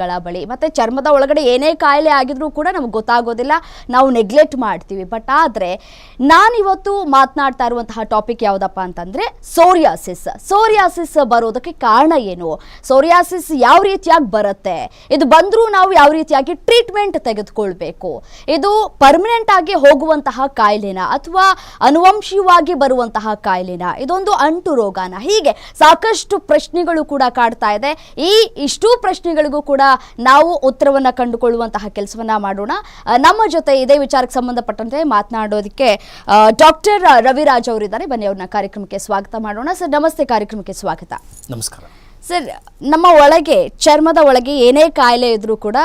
ಗಳ ಬಳಿ. ಮತ್ತೆ ಚರ್ಮದ ಒಳಗಡೆ ಏನೇ ಕಾಯಿಲೆ ಆಗಿದ್ರೂ ಕೂಡ ನಮ್ಗೆ ಗೊತ್ತಾಗೋದಿಲ್ಲ. ನಾವು ನೆಗ್ಲೆಕ್ಟ್ ಮಾಡ್ತೀವಿ. ಬಟ್ ಆದ್ರೆ ನಾನು ಇವತ್ತು ಮಾತನಾಡ್ತಾ ಇರುವಂತಹ ಟಾಪಿಕ್ ಯಾವುದಪ್ಪ ಅಂತಂದ್ರೆ ಸೋರಿಯಾಸಿಸ್ ಸೋರಿಯಾಸಿಸ್ ಬರೋದಕ್ಕೆ ಕಾರಣ ಏನು? ಸೋರಿಯಾಸಿಸ್ ಯಾವ ರೀತಿಯಾಗಿ ಬರುತ್ತೆ? ಇದು ಬಂದರೂ ನಾವು ಯಾವ ರೀತಿಯಾಗಿ ಟ್ರೀಟ್ಮೆಂಟ್ ತೆಗೆದುಕೊಳ್ಬೇಕು? ಇದು ಪರ್ಮನೆಂಟ್ ಆಗಿ ಹೋಗುವಂತಹ ಕಾಯಿಲೆನ? ಅಥವಾ ಅನುವಂಶೀಯವಾಗಿ ಬರುವಂತಹ ಕಾಯಿಲೆನ? ಇದೊಂದು ಅಂಟು ರೋಗನ? ಹೀಗೆ ಸಾಕಷ್ಟು ಪ್ರಶ್ನೆಗಳು ಕೂಡ ಕಾಡ್ತಾ ಇದೆ. ಈ ಇಷ್ಟೂ ಪ್ರಶ್ನೆಗಳಿಗೂ ಕೂಡ ನಾವು ಉತ್ತರವನ್ನು ಕಂಡುಕೊಳ್ಳುವಂತಹ ಕೆಲಸವನ್ನ ಮಾಡೋಣ. ನಮ್ಮ ಜೊತೆ ಇದೇ ವಿಚಾರಕ್ಕೆ ಸಂಬಂಧಪಟ್ಟಂತೆ ಮಾತನಾಡೋದಕ್ಕೆ ಡಾಕ್ಟರ್ ರವಿರಾಜ್ ಅವರಿದ್ದಾರೆ. ಬನ್ನಿ ಅವ್ರನ್ನ ಕಾರ್ಯಕ್ರಮಕ್ಕೆ ಸ್ವಾಗತ ಮಾಡೋಣ. ಸರ್ ನಮಸ್ತೆ ಕಾರ್ಯಕ್ರಮಕ್ಕೆ ಸ್ವಾಗತ. ನಮಸ್ಕಾರ. ಸರ್ ನಮ್ಮ ಒಳಗೆ ಚರ್ಮದ ಒಳಗೆ ಏನೇ ಕಾಯಿಲೆ ಇದ್ರೂ ಕೂಡ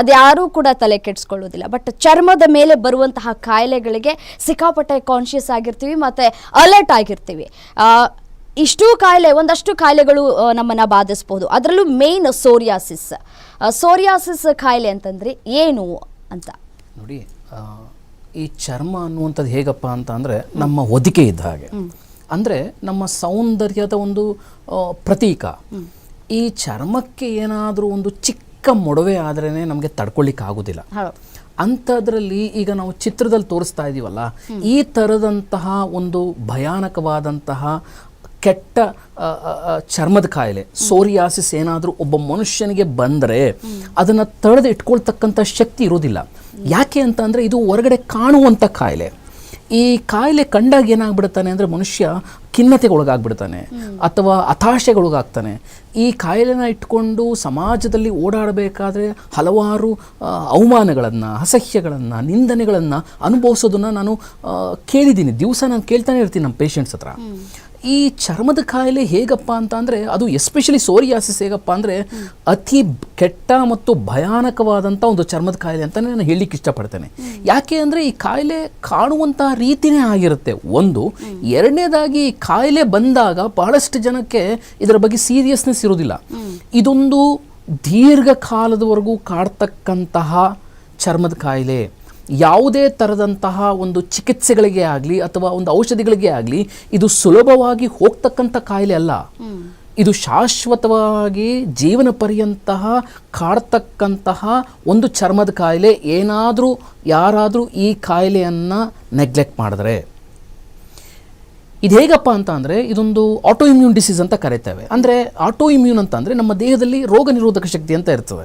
ಅದ್ಯಾರೂ ಕೂಡ ತಲೆ ಕೆಡಿಸ್ಕೊಳ್ಳೋದಿಲ್ಲ. ಬಟ್ ಚರ್ಮದ ಮೇಲೆ ಬರುವಂತಹ ಕಾಯಿಲೆಗಳಿಗೆ ಸಿಕ್ಕಾಪಟ್ಟೆ ಕಾನ್ಷಿಯಸ್ ಆಗಿರ್ತೀವಿ ಮತ್ತೆ ಅಲರ್ಟ್ ಆಗಿರ್ತೀವಿ. ಇಷ್ಟೂ ಕಾಯಿಲೆ ಒಂದಷ್ಟು ಕಾಯಿಲೆಗಳು ನಮ್ಮನ್ನು ಬಾಧಿಸ್ಬೋದು. ಅದರಲ್ಲೂ ಮೇನ್ ಸೋರಿಯಾಸಿಸ್ ಸೋರಿಯಾಸಿಸ್ ಕಾಯಿಲೆ ಅಂತಂದರೆ ಏನು ಅಂತ? ನೋಡಿ ಈ ಚರ್ಮ ಅನ್ನುವಂಥದ್ದು ಹೇಗಪ್ಪ ಅಂತ ಅಂದರೆ ನಮ್ಮ ಹೊದಿಕೆ ಇದ್ದ ಹಾಗೆ. ಅಂದರೆ ನಮ್ಮ ಸೌಂದರ್ಯದ ಒಂದು ಪ್ರತೀಕ. ಈ ಚರ್ಮಕ್ಕೆ ಏನಾದರೂ ಒಂದು ಚಿಕ್ಕ ಮೊಡವೆ ಆದ್ರೇ ನಮಗೆ ತಡ್ಕೊಳ್ಳಿಕ್ಕೆ ಆಗೋದಿಲ್ಲ ಅಂಥದ್ರಲ್ಲಿ ಈಗ ನಾವು ಚಿತ್ರದಲ್ಲಿ ತೋರಿಸ್ತಾ ಇದ್ದೀವಲ್ಲ ಈ ಥರದಂತಹ ಒಂದು ಭಯಾನಕವಾದಂತಹ ಕೆಟ್ಟ ಚರ್ಮದ ಕಾಯಿಲೆ. ಸೋರಿಯಾಸಿಸ್ ಏನಾದರೂ ಒಬ್ಬ ಮನುಷ್ಯನಿಗೆ ಬಂದರೆ ಅದನ್ನು ತಳೆದು ಇಟ್ಕೊಳ್ತಕ್ಕಂಥ ಶಕ್ತಿ ಇರೋದಿಲ್ಲ ಯಾಕೆ ಅಂತ ಇದು ಹೊರಗಡೆ ಕಾಣುವಂಥ ಕಾಯಿಲೆ. ಈ ಕಾಯಿಲೆ ಕಂಡಾಗ ಏನಾಗ್ಬಿಡ್ತಾನೆ ಅಂದರೆ ಮನುಷ್ಯ ಖಿನ್ನತೆಗೆ ಒಳಗಾಗ್ಬಿಡ್ತಾನೆ ಅಥವಾ ಹತಾಶೆಗೊಳಗಾಗ್ತಾನೆ. ಈ ಕಾಯಿಲೆನ ಇಟ್ಕೊಂಡು ಸಮಾಜದಲ್ಲಿ ಓಡಾಡಬೇಕಾದ್ರೆ ಹಲವಾರು ಅವಮಾನಗಳನ್ನು, ಅಸಹ್ಯಗಳನ್ನು, ನಿಂದನೆಗಳನ್ನು ಅನುಭವಿಸೋದನ್ನು ನಾನು ಕೇಳಿದ್ದೀನಿ. ದಿವಸ ನಾನು ಕೇಳ್ತಾನೆ ಇರ್ತೀನಿ ನಮ್ಮ ಪೇಷಂಟ್ಸ್ ಹತ್ರ. ಈ ಚರ್ಮದ ಕಾಯಿಲೆ ಹೇಗಪ್ಪ ಅಂತ ಅಂದರೆ ಅದು ಎಸ್ಪೆಷಲಿ ಸೋರಿಯಾಸಿಸ್ ಹೇಗಪ್ಪ ಅಂದರೆ, ಅತಿ ಕೆಟ್ಟ ಮತ್ತು ಭಯಾನಕವಾದಂಥ ಒಂದು ಚರ್ಮದ ಕಾಯಿಲೆ ಅಂತಲೇ ನಾನು ಹೇಳಲಿಕ್ಕೆ ಇಷ್ಟಪಡ್ತೇನೆ. ಯಾಕೆ ಅಂದರೆ ಈ ಕಾಯಿಲೆ ಕಾಣುವಂಥ ರೀತಿನೇ ಆಗಿರುತ್ತೆ. ಒಂದು, ಎರಡನೇದಾಗಿ ಈ ಕಾಯಿಲೆ ಬಂದಾಗ ಬಹಳಷ್ಟು ಜನಕ್ಕೆ ಇದರ ಬಗ್ಗೆ ಸೀರಿಯಸ್ನೆಸ್ ಇರೋದಿಲ್ಲ ಇದೊಂದು ದೀರ್ಘಕಾಲದವರೆಗೂ ಕಾಡ್ತಕ್ಕಂತಹ ಚರ್ಮದ ಕಾಯಿಲೆ. ಯಾವುದೇ ಥರದಂತಹ ಒಂದು ಚಿಕಿತ್ಸೆಗಳಿಗೆ ಆಗಲಿ ಅಥವಾ ಒಂದು ಔಷಧಿಗಳಿಗೆ ಆಗಲಿ ಇದು ಸುಲಭವಾಗಿ ಹೋಗ್ತಕ್ಕಂಥ ಕಾಯಿಲೆ ಅಲ್ಲ. ಇದು ಶಾಶ್ವತವಾಗಿ ಜೀವನ ಪರ್ಯಂತಹ ಕಾಡ್ತಕ್ಕಂತಹ ಒಂದು ಚರ್ಮದ ಕಾಯಿಲೆ ಏನಾದರೂ ಯಾರಾದರೂ ಈ ಕಾಯಿಲೆಯನ್ನು ನೆಗ್ಲೆಕ್ಟ್ ಮಾಡಿದ್ರೆ. ಇದು ಹೇಗಪ್ಪ ಅಂತ ಅಂದರೆ, ಇದೊಂದು ಆಟೋ ಇಮ್ಯೂನ್ ಡಿಸೀಸ್ ಅಂತ ಕರೀತೇವೆ. ಅಂದರೆ ಆಟೋ ಇಮ್ಯೂನ್ ಅಂತ ಅಂದರೆ ನಮ್ಮ ದೇಹದಲ್ಲಿ ರೋಗ ನಿರೋಧಕ ಶಕ್ತಿ ಅಂತ ಇರ್ತದೆ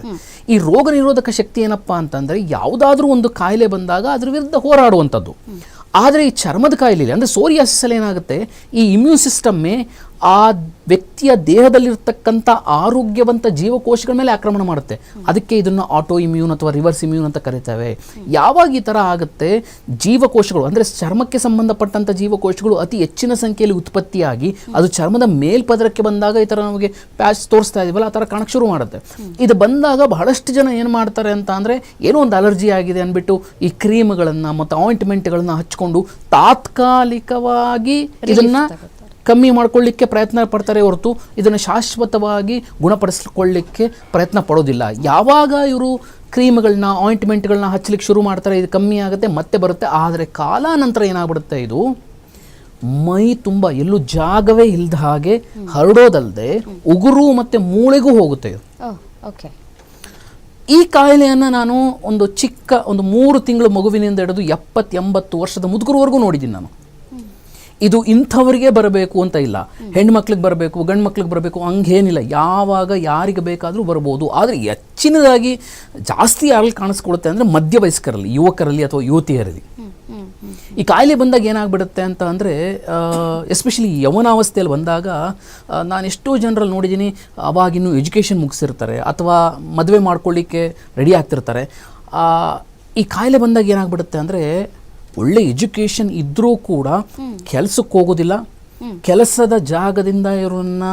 ಈ ರೋಗ ನಿರೋಧಕ ಶಕ್ತಿ ಏನಪ್ಪ ಅಂತಂದರೆ ಯಾವುದಾದ್ರೂ ಒಂದು ಕಾಯಿಲೆ ಬಂದಾಗ ಅದ್ರ ವಿರುದ್ಧ ಹೋರಾಡುವಂಥದ್ದು. ಆದರೆ ಈ ಚರ್ಮದ ಕಾಯಿಲೆ ಅಂದರೆ ಸೋರಿಯಾಸಿಸಲ್ಲಿ ಏನಾಗುತ್ತೆ, ಈ ಇಮ್ಯೂನ್ ಸಿಸ್ಟಮ್ಮೇ ಆ ವ್ಯಕ್ತಿಯ ದೇಹದಲ್ಲಿರ್ತಕ್ಕಂಥ ಆರೋಗ್ಯವಂತ ಜೀವಕೋಶಗಳ ಮೇಲೆ ಆಕ್ರಮಣ ಮಾಡುತ್ತೆ. ಅದಕ್ಕೆ ಇದನ್ನು ಆಟೋ ಇಮ್ಯೂನ್ ಅಥವಾ ರಿವರ್ಸ್ ಇಮ್ಯೂನ್ ಅಂತ ಕರಿತೇವೆ. ಯಾವಾಗ ಈ ಥರ ಆಗುತ್ತೆ? ಜೀವಕೋಶಗಳು, ಅಂದರೆ ಚರ್ಮಕ್ಕೆ ಸಂಬಂಧಪಟ್ಟಂಥ ಜೀವಕೋಶಗಳು ಅತಿ ಹೆಚ್ಚಿನ ಸಂಖ್ಯೆಯಲ್ಲಿ ಉತ್ಪತ್ತಿಯಾಗಿ ಅದು ಚರ್ಮದ ಮೇಲ್ಪದರಕ್ಕೆ ಬಂದಾಗ ಈ ಥರ ನಮಗೆ ಪ್ಯಾಚ್ ತೋರಿಸ್ತಾ ಇದೀವಲ್ಲ, ಆ ಥರ ಕಾಣಕ್ಕೆ ಶುರು ಮಾಡುತ್ತೆ. ಇದು ಬಂದಾಗ ಬಹಳಷ್ಟು ಜನ ಏನು ಮಾಡ್ತಾರೆ ಅಂತ ಅಂದರೆ ಏನೋ ಒಂದು ಅಲರ್ಜಿ ಆಗಿದೆ ಅಂದ್ಬಿಟ್ಟು ಈ ಕ್ರೀಮ್ಗಳನ್ನು ಮತ್ತು ಆಯಿಂಟ್ಮೆಂಟ್ಗಳನ್ನು ಹಚ್ಕೊಂಡು ತಾತ್ಕಾಲಿಕವಾಗಿ ಇದನ್ನ ಕಮ್ಮಿ ಮಾಡ್ಕೊಳ್ಳಿಕ್ಕೆ ಪ್ರಯತ್ನ ಪಡ್ತಾರೆ ಹೊರತು ಇದನ್ನು ಶಾಶ್ವತವಾಗಿ ಗುಣಪಡಿಸ್ಕೊಳ್ಳಿಕ್ಕೆ ಪ್ರಯತ್ನ ಪಡೋದಿಲ್ಲ. ಯಾವಾಗ ಇವರು ಕ್ರೀಮ್ಗಳನ್ನ ಆಯಿಂಟ್ಮೆಂಟ್ಗಳನ್ನ ಹಚ್ಚಲಿಕ್ಕೆ ಶುರು ಮಾಡ್ತಾರೆ ಇದು ಕಮ್ಮಿ ಆಗುತ್ತೆ ಮತ್ತೆ ಬರುತ್ತೆ. ಆದರೆ ಕಾಲಾನಂತರ ಏನಾಗ್ಬಿಡುತ್ತೆ ಇದು? ಮೈ ತುಂಬ ಎಲ್ಲೂ ಜಾಗವೇ ಇಲ್ಲದ ಹಾಗೆ ಹರಡೋದಲ್ಲದೆ ಉಗುರು ಮತ್ತು ಮೂಳೆಗೂ ಹೋಗುತ್ತೆ ಇದು. ಓಕೆ. ಈ ಕಾಯಿಲೆಯನ್ನು ನಾನು ಒಂದು ಚಿಕ್ಕ ಒಂದು ಮೂರು ತಿಂಗಳು ಮಗುವಿನಿಂದ ಹಿಡಿದು ಎಪ್ಪತ್ತು ಎಂಬತ್ತು ವರ್ಷದ ಮುದುಕರವರೆಗೂ ನೋಡಿದ್ದೀನಿ ನಾನು. ಇದು ಇಂಥವರಿಗೆ ಬರಬೇಕು ಅಂತ ಇಲ್ಲ. ಹೆಣ್ಮಕ್ಳಿಗೆ ಬರಬೇಕು ಗಂಡು ಮಕ್ಳಿಗೆ ಬರಬೇಕು, ಹಂಗೇನಿಲ್ಲ. ಯಾವಾಗ ಯಾರಿಗೆ ಬೇಕಾದರೂ ಬರ್ಬೋದು. ಆದರೆ ಹೆಚ್ಚಿನದಾಗಿ ಜಾಸ್ತಿ ಯಾರಲ್ಲಿ ಕಾಣಿಸ್ಕೊಳುತ್ತೆ ಅಂದರೆ ಮಧ್ಯವಯಸ್ಕರಲ್ಲಿ, ಯುವಕರಲ್ಲಿ ಅಥವಾ ಯುವತಿಯರಲ್ಲಿ. ಈ ಕಾಯಿಲೆ ಬಂದಾಗ ಏನಾಗ್ಬಿಡುತ್ತೆ ಅಂತ ಅಂದರೆ ಎಸ್ಪೆಷಲಿ ಯವನಾವಸ್ಥೆಯಲ್ಲಿ ಬಂದಾಗ ನಾನು ಎಷ್ಟೋ ಜನರಲ್ಲಿ ನೋಡಿದ್ದೀನಿ ಅವಾಗಿನ್ನೂ ಎಜುಕೇಷನ್ ಮುಗಿಸಿರ್ತಾರೆ ಅಥವಾ ಮದುವೆ ಮಾಡ್ಕೊಳ್ಳಿಕ್ಕೆ ರೆಡಿ ಆಗ್ತಿರ್ತಾರೆ. ಈ ಕಾಯಿಲೆ ಬಂದಾಗ ಏನಾಗ್ಬಿಡುತ್ತೆ ಅಂದರೆ ಒಳ್ಳೆ ಎಜುಕೇಷನ್ ಇದ್ದರೂ ಕೂಡ ಕೆಲಸಕ್ಕೆ ಹೋಗೋದಿಲ್ಲ. ಕೆಲಸದ ಜಾಗದಿಂದ ಇವರನ್ನ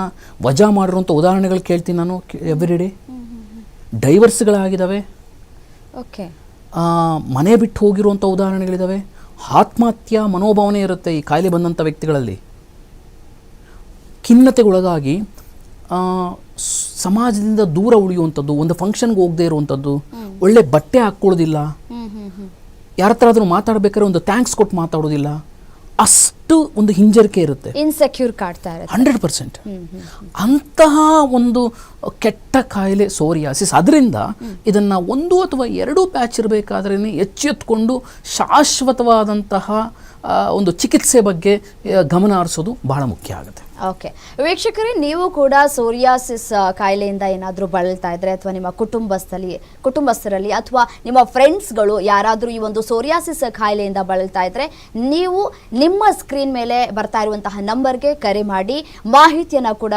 ವಜಾ ಮಾಡಿರುವಂಥ ಉದಾಹರಣೆಗಳು ಕೇಳ್ತೀನಿ ನಾನು ಎವ್ರಿ ಡೇ ಡೈವರ್ಸ್ಗಳಾಗಿದ್ದಾವೆ ಓಕೆ. ಮನೆ ಬಿಟ್ಟು ಹೋಗಿರುವಂಥ ಉದಾಹರಣೆಗಳಿದ್ದಾವೆ. ಆತ್ಮಹತ್ಯಾ ಮನೋಭಾವನೆ ಇರುತ್ತೆ ಈ ಕಾಯಿಲೆ ಬಂದಂಥ ವ್ಯಕ್ತಿಗಳಲ್ಲಿ. ಖಿನ್ನತೆಗೊಳಗಾಗಿ ಸಮಾಜದಿಂದ ದೂರ ಉಳಿಯುವಂಥದ್ದು ಒಂದು ಫಂಕ್ಷನ್ಗೆ ಹೋಗದೆ ಇರುವಂಥದ್ದು ಒಳ್ಳೆ ಬಟ್ಟೆ ಹಾಕ್ಕೊಳ್ಳೋದಿಲ್ಲ. ಯಾರ ಹತ್ರ ಆದರೂ ಮಾತಾಡ್ಬೇಕಾದ್ರೆ ಒಂದು ಥ್ಯಾಂಕ್ಸ್ ಕೊಟ್ಟು ಮಾತಾಡೋದಿಲ್ಲ. ಅಷ್ಟು ಒಂದು ಹಿಂಜರಿಕೆ ಇರುತ್ತೆ. ಇನ್ಸೆಕ್ಯೂರ್ ಕಾಡ್ತಾ ಇರುತ್ತೆ. Hundred percent. ಅಂತಹ ಒಂದು ಕೆಟ್ಟ ಕಾಯಿಲೆ ಸೋರಿಯಾಸಿಸ್ ಅದರಿಂದ ಇದನ್ನು ಒಂದು ಅಥವಾ ಎರಡು ಪ್ಯಾಚ್ ಇರಬೇಕಾದ್ರೇ ಎಚ್ಚೆತ್ಕೊಂಡು ಶಾಶ್ವತವಾದಂತಹ ಒಂದು ಚಿಕಿತ್ಸೆ ಬಗ್ಗೆ ಗಮನ ಹರಿಸೋದು ಬಹಳ ಮುಖ್ಯ ಆಗುತ್ತೆ. ಓಕೆ ವೀಕ್ಷಕರೇ, ನೀವು ಕೂಡ ಸೋರಿಯಾಸಿಸ್ ಕಾಯಿಲೆಯಿಂದ ಏನಾದರೂ ಬಳಲ್ತಾ ಇದ್ರೆ ಅಥವಾ ನಿಮ್ಮ ಕುಟುಂಬಸ್ಥಲಿ, ಕುಟುಂಬಸ್ಥರಲ್ಲಿ ಅಥವಾ ನಿಮ್ಮ ಫ್ರೆಂಡ್ಸ್ಗಳು ಯಾರಾದರೂ ಈ ಒಂದು ಸೋರಿಯಾಸಿಸ್ ಕಾಯಿಲೆಯಿಂದ ಬಳಲ್ತಾ ಇದ್ರೆ ನೀವು ನಿಮ್ಮ ಸ್ಕ್ರೀನ್ ಮೇಲೆ ಬರ್ತಾ ಇರುವಂತಹ ನಂಬರ್ಗೆ ಕರೆ ಮಾಡಿ, ಮಾಹಿತಿಯನ್ನು ಕೂಡ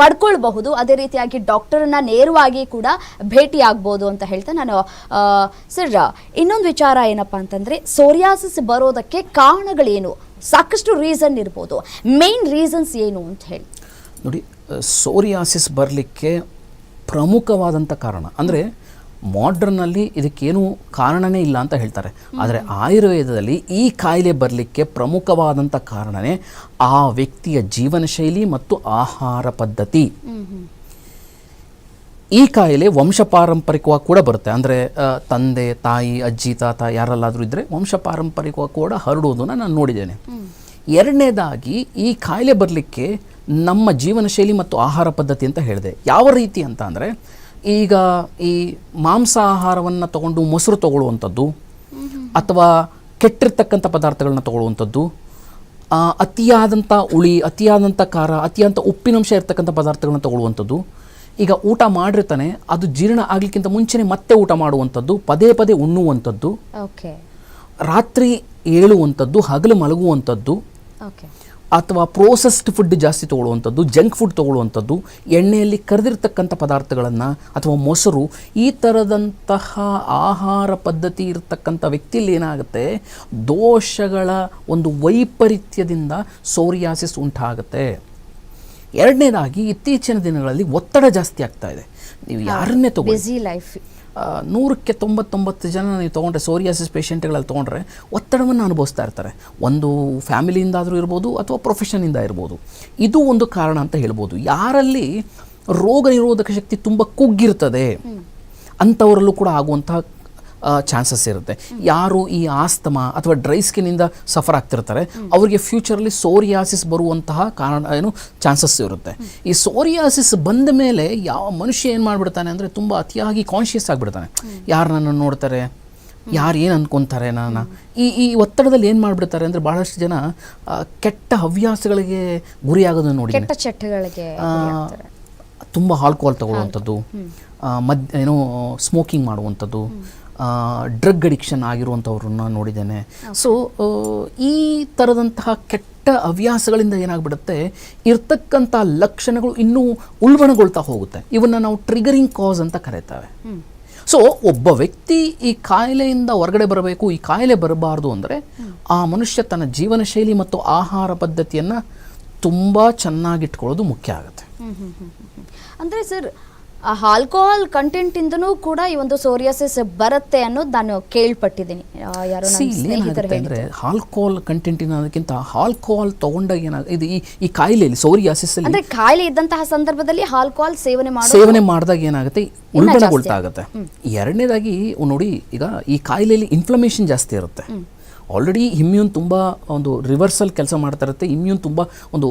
ಪಡ್ಕೊಳ್ಬಹುದು. ಅದೇ ರೀತಿಯಾಗಿ ಡಾಕ್ಟರನ್ನ ನೇರವಾಗಿ ಕೂಡ ಭೇಟಿ ಆಗ್ಬೋದು ಅಂತ ಹೇಳ್ತಾ ನಾನು ಸರ್, ಇನ್ನೊಂದು ವಿಚಾರ ಏನಪ್ಪಾ ಅಂತಂದರೆ ಸೋರಿಯಾಸಿಸ್ ಬರೋದಕ್ಕೆ ಕಾರಣಗಳೇನು? ಸಾಕಷ್ಟು ರೀಸನ್ ಇರ್ಬೋದು. ಮೇನ್ ರೀಸನ್ಸ್ ಏನು ಅಂತ ಹೇಳಿ. ನೋಡಿ ಸೋರಿಯಾಸಿಸ್ ಬರಲಿಕ್ಕೆ ಪ್ರಮುಖವಾದಂಥ ಕಾರಣ. ಅಂದರೆ ಮಾಡ್ರನ್ನಲ್ಲಿ ಇದಕ್ಕೇನು ಕಾರಣನೇ ಇಲ್ಲ ಅಂತ ಹೇಳ್ತಾರೆ. ಆದರೆ ಆಯುರ್ವೇದದಲ್ಲಿ ಈ ಕಾಯಿಲೆ ಬರಲಿಕ್ಕೆ ಪ್ರಮುಖವಾದಂಥ ಕಾರಣನೇ ಆ ವ್ಯಕ್ತಿಯ ಜೀವನ ಶೈಲಿ ಮತ್ತು ಆಹಾರ ಪದ್ಧತಿ. ಈ ಕಾಯಿಲೆ ವಂಶ ಪಾರಂಪರಿಕವಾಗಿ ಕೂಡ ಬರುತ್ತೆ. ಅಂದರೆ ತಂದೆ ತಾಯಿ ಅಜ್ಜಿ ತಾತ ಯಾರಲ್ಲಾದರೂ ಇದ್ದರೆ ವಂಶ ಪಾರಂಪರಿಕವಾಗಿ ಕೂಡ ಹರಡುವುದನ್ನು ನಾನು ನೋಡಿದ್ದೇನೆ. ಎರಡನೇದಾಗಿ ಈ ಕಾಯಿಲೆ ಬರಲಿಕ್ಕೆ ನಮ್ಮ ಜೀವನ ಶೈಲಿ ಮತ್ತು ಆಹಾರ ಪದ್ಧತಿ ಅಂತ ಹೇಳಿದೆ. ಯಾವ ರೀತಿ ಅಂತ ಅಂದರೆ ಈಗ ಈ ಮಾಂಸ ಆಹಾರವನ್ನು ತಗೊಂಡು ಮೊಸರು ತಗೊಳ್ಳುವಂಥದ್ದು ಅಥವಾ ಕೆಟ್ಟಿರ್ತಕ್ಕಂಥ ಪದಾರ್ಥಗಳನ್ನ ತಗೊಳ್ಳುವಂಥದ್ದು ಅತಿಯಾದಂಥ ಉಳಿ ಅತಿಯಾದಂಥ ಖಾರ ಅತಿಯಾದಂಥ ಉಪ್ಪಿನಂಶ ಇರ್ತಕ್ಕಂಥ ಪದಾರ್ಥಗಳನ್ನ ತಗೊಳ್ಳುವಂಥದ್ದು ಈಗ ಊಟ ಮಾಡಿರ್ತಾನೆ ಅದು ಜೀರ್ಣ ಆಗ್ಲಿಕ್ಕಿಂತ ಮುಂಚೆನೆ ಮತ್ತೆ ಊಟ ಮಾಡುವಂಥದ್ದು ಪದೇ ಪದೇ ಉಣ್ಣುವಂಥದ್ದು ಓಕೆ. ರಾತ್ರಿ ಏಳುವಂಥದ್ದು ಹಗಲು ಮಲಗುವಂಥದ್ದು ಓಕೆ. ಅಥವಾ ಪ್ರೋಸೆಸ್ಡ್ ಫುಡ್ ಜಾಸ್ತಿ ತಗೊಳ್ಳುವಂಥದ್ದು ಜಂಕ್ ಫುಡ್ ತಗೊಳ್ಳುವಂಥದ್ದು ಎಣ್ಣೆಯಲ್ಲಿ ಕರೆದಿರ್ತಕ್ಕಂಥ ಪದಾರ್ಥಗಳನ್ನು ಅಥವಾ ಮೊಸರು ಈ ಥರದಂತಹ ಆಹಾರ ಪದ್ಧತಿ ಇರತಕ್ಕಂಥ ವ್ಯಕ್ತಿಯಲ್ಲಿ ಏನಾಗುತ್ತೆ ದೋಷಗಳ ಒಂದು ವೈಪರೀತ್ಯದಿಂದ ಸೋರಿಯಾಸಿಸ್ ಉಂಟಾಗುತ್ತೆ. ಎರಡನೇದಾಗಿ ಇತ್ತೀಚಿನ ದಿನಗಳಲ್ಲಿ ಒತ್ತಡ ಜಾಸ್ತಿ ಆಗ್ತಾ ಇದೆ. ನೀವು ಯಾರನ್ನೇ ತಗೊಳ್ಳಿ. ಬಿಸಿ ಲೈಫ್ ನೂರಕ್ಕೆ ತೊಂಬತ್ತೊಂಬತ್ತು ಜನ ನೀವು ತೊಗೊಂಡ್ರೆ ಸೋರಿಯಾಸಿಸ್ ಪೇಷೆಂಟ್ಗಳಲ್ಲಿ ತೊಗೊಂಡ್ರೆ ಒತ್ತಡವನ್ನು ಅನುಭವಿಸ್ತಾ ಇರ್ತಾರೆ. ಒಂದು ಫ್ಯಾಮಿಲಿಯಿಂದಾದರೂ ಇರ್ಬೋದು ಅಥವಾ ಪ್ರೊಫೆಷನಿಂದ ಇರ್ಬೋದು. ಇದು ಒಂದು ಕಾರಣ ಅಂತ ಹೇಳ್ಬೋದು. ಯಾರಲ್ಲಿ ರೋಗ ನಿರೋಧಕ ಶಕ್ತಿ ತುಂಬ ಕುಗ್ಗಿರ್ತದೆ ಅಂಥವರಲ್ಲೂ ಕೂಡ ಆಗುವಂತಹ ಚಾನ್ಸಸ್ ಇರುತ್ತೆ. ಯಾರು ಈ ಆಸ್ತಮಾ ಅಥವಾ ಡ್ರೈ ಸ್ಕಿನ್ನಿಂದ ಸಫರ್ ಆಗ್ತಿರ್ತಾರೆ ಅವರಿಗೆ ಫ್ಯೂಚರಲ್ಲಿ ಸೋರಿಯಾಸಿಸ್ ಬರುವಂತಹ ಕಾರಣ ಏನು ಚಾನ್ಸಸ್ ಇರುತ್ತೆ. ಈ ಸೋರಿಯಾಸಿಸ್ ಬಂದ ಮೇಲೆ ಯಾವ ಮನುಷ್ಯ ಏನು ಮಾಡಿಬಿಡ್ತಾನೆ ಅಂದರೆ ತುಂಬ ಅತಿಯಾಗಿ ಕಾನ್ಷಿಯಸ್ ಆಗಿಬಿಡ್ತಾನೆ. ಯಾರು ನನ್ನನ್ನು ನೋಡ್ತಾರೆ? ಯಾರು ಏನು ಅನ್ಕೊಂತಾರೆ ನಾನು? ಈ ಈ ಒತ್ತಡದಲ್ಲಿ ಏನು ಮಾಡಿಬಿಡ್ತಾರೆ ಅಂದರೆ ಭಾಳಷ್ಟು ಜನ ಕೆಟ್ಟ ಹವ್ಯಾಸಗಳಿಗೆ ಗುರಿಯಾಗೋದನ್ನು ನೋಡಿ ಕೆಟ್ಟ ಚಟಗಳಿಗೆ ತುಂಬ ಆಲ್ಕೋಹಾಲ್ ತಗೊಳ್ಳುವಂಥದ್ದು ಮದ್ ಏನೋ ಸ್ಮೋಕಿಂಗ್ ಮಾಡುವಂಥದ್ದು ಡ್ರಗ್ ಅಡಿಕ್ಷನ್ ಆಗಿರುವಂಥವ್ರನ್ನ ನೋಡಿದ್ದೇನೆ. ಸೊ ಈ ಥರದಂತಹ ಕೆಟ್ಟ ಹವ್ಯಾಸಗಳಿಂದ ಏನಾಗ್ಬಿಡುತ್ತೆ ಇರ್ತಕ್ಕಂಥ ಲಕ್ಷಣಗಳು ಇನ್ನೂ ಉಲ್ಬಣಗೊಳ್ತಾ ಹೋಗುತ್ತೆ. ಇವನ್ನ ನಾವು ಟ್ರಿಗರಿಂಗ್ ಕಾಸ್ ಅಂತ ಕರೀತೇವೆ. ಸೊ ಒಬ್ಬ ವ್ಯಕ್ತಿ ಈ ಕಾಯಿಲೆಯಿಂದ ಹೊರಗಡೆ ಬರಬೇಕು ಈ ಕಾಯಿಲೆ ಬರಬಾರ್ದು ಅಂದರೆ ಆ ಮನುಷ್ಯ ತನ್ನ ಜೀವನ ಶೈಲಿ ಮತ್ತು ಆಹಾರ ಪದ್ಧತಿಯನ್ನು ತುಂಬ ಚೆನ್ನಾಗಿಟ್ಕೊಳ್ಳೋದು ಮುಖ್ಯ ಆಗುತ್ತೆ. ಅಂದರೆ ಸರ್ ಆಲ್ಕೋಹಾಲ್ ಕಂಟೆಂಟ್ ಇಂದನೂ ಕೂಡ ಈ ಒಂದು ಸೋರಿಯಾಸಿಸ್ ಬರುತ್ತೆ ಅನ್ನೋದು ನಾನು ಕೇಳ್ಪಟ್ಟಿದ್ದೀನಿ. ಅಂದ್ರೆ ಯಾರೋ ಆಲ್ಕೋಹಾಲ್ ಕಂಟೆಂಟ್ ಅದಕ್ಕಿಂತ ಆಲ್ಕೋಹಾಲ್ ತಗೊಂಡಾಗ ಏನಾಗ ಇದು ಈ ಈ ಕಾಯಿಲೆಯಲ್ಲಿ ಸೋರಿಯಾಸಿಸ್ ಅಂದ್ರೆ ಕಾಯಿಲೆ ಇದ್ದಂತಹ ಸಂದರ್ಭದಲ್ಲಿ ಆಲ್ಕೋಹಾಲ್ ಸೇವನೆ ಮಾಡಿ ಸೇವನೆ ಮಾಡಿದಾಗ ಏನಾಗುತ್ತೆ? ಉಲ್ಬಣಗೊಳ್ತಾ ಆಗುತ್ತೆ. ಎರಡನೇದಾಗಿ ನೋಡಿ ಈಗ ಈ ಕಾಯಿಲೆಯಲ್ಲಿ ಇನ್ಫ್ಲಮೇಷನ್ ಜಾಸ್ತಿ ಇರುತ್ತೆ. ಆಲ್ರೆಡಿ ಇಮ್ಯೂನ್ ತುಂಬ ಒಂದು ರಿವರ್ಸಲ್ ಕೆಲಸ ಮಾಡ್ತಾ ಇರುತ್ತೆ. ಇಮ್ಯೂನ್ ತುಂಬ ಒಂದು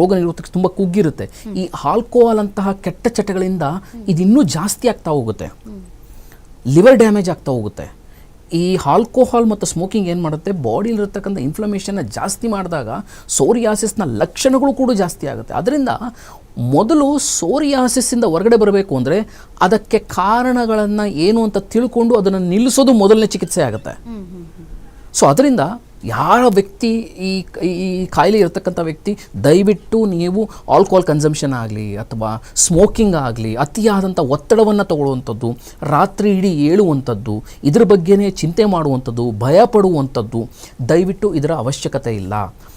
ರೋಗ ನಿರೋಧಕ ತುಂಬ ಕುಗ್ಗಿರುತ್ತೆ. ಈ ಆಲ್ಕೋಹಾಲ್ ಅಂತಹ ಕೆಟ್ಟ ಚಟಗಳಿಂದ ಇದಿನ್ನೂ ಜಾಸ್ತಿ ಆಗ್ತಾ ಹೋಗುತ್ತೆ. ಲಿವರ್ ಡ್ಯಾಮೇಜ್ ಆಗ್ತಾ ಹೋಗುತ್ತೆ. ಈ ಆಲ್ಕೋಹಾಲ್ ಮತ್ತು ಸ್ಮೋಕಿಂಗ್ ಏನು ಮಾಡುತ್ತೆ? ಬಾಡಿಲಿರ್ತಕ್ಕಂಥ ಇನ್ಫ್ಲಮೇಷನ್ನ ಜಾಸ್ತಿ ಮಾಡಿದಾಗ ಸೋರಿಯಾಸಿಸ್ನ ಲಕ್ಷಣಗಳು ಕೂಡ ಜಾಸ್ತಿ ಆಗುತ್ತೆ. ಅದರಿಂದ ಮೊದಲು ಸೋರಿಯಾಸಿಸ್ಸಿಂದ ಹೊರಗಡೆ ಬರಬೇಕು ಅಂದರೆ ಅದಕ್ಕೆ ಕಾರಣಗಳನ್ನು ಏನು ಅಂತ ತಿಳ್ಕೊಂಡು ಅದನ್ನು ನಿಲ್ಲಿಸೋದು ಮೊದಲನೇ ಚಿಕಿತ್ಸೆ ಆಗುತ್ತೆ. ಸೊ ಅದರಿಂದ ಯಾರ ವ್ಯಕ್ತಿ ಈ ಈ ಕಾಯಿಲೆ ಇರತಕ್ಕಂಥ ವ್ಯಕ್ತಿ ದಯವಿಟ್ಟು ನೀವು ಆಲ್ಕೋಹಾಲ್ ಕನ್ಸಂಪ್ಷನ್ ಆಗಲಿ ಅಥವಾ ಸ್ಮೋಕಿಂಗ್ ಆಗಲಿ ಅತಿಯಾದಂಥ ಒತ್ತಡವನ್ನು ತಗೊಳ್ಳುವಂಥದ್ದು ರಾತ್ರಿ ಇಡೀ ಏಳುವಂಥದ್ದು ಇದ್ರ ಬಗ್ಗೆನೇ ಚಿಂತೆ ಮಾಡುವಂಥದ್ದು ಭಯ ಪಡುವಂಥದ್ದು ದಯವಿಟ್ಟು ಇದರ ಅವಶ್ಯಕತೆ ಇಲ್ಲ.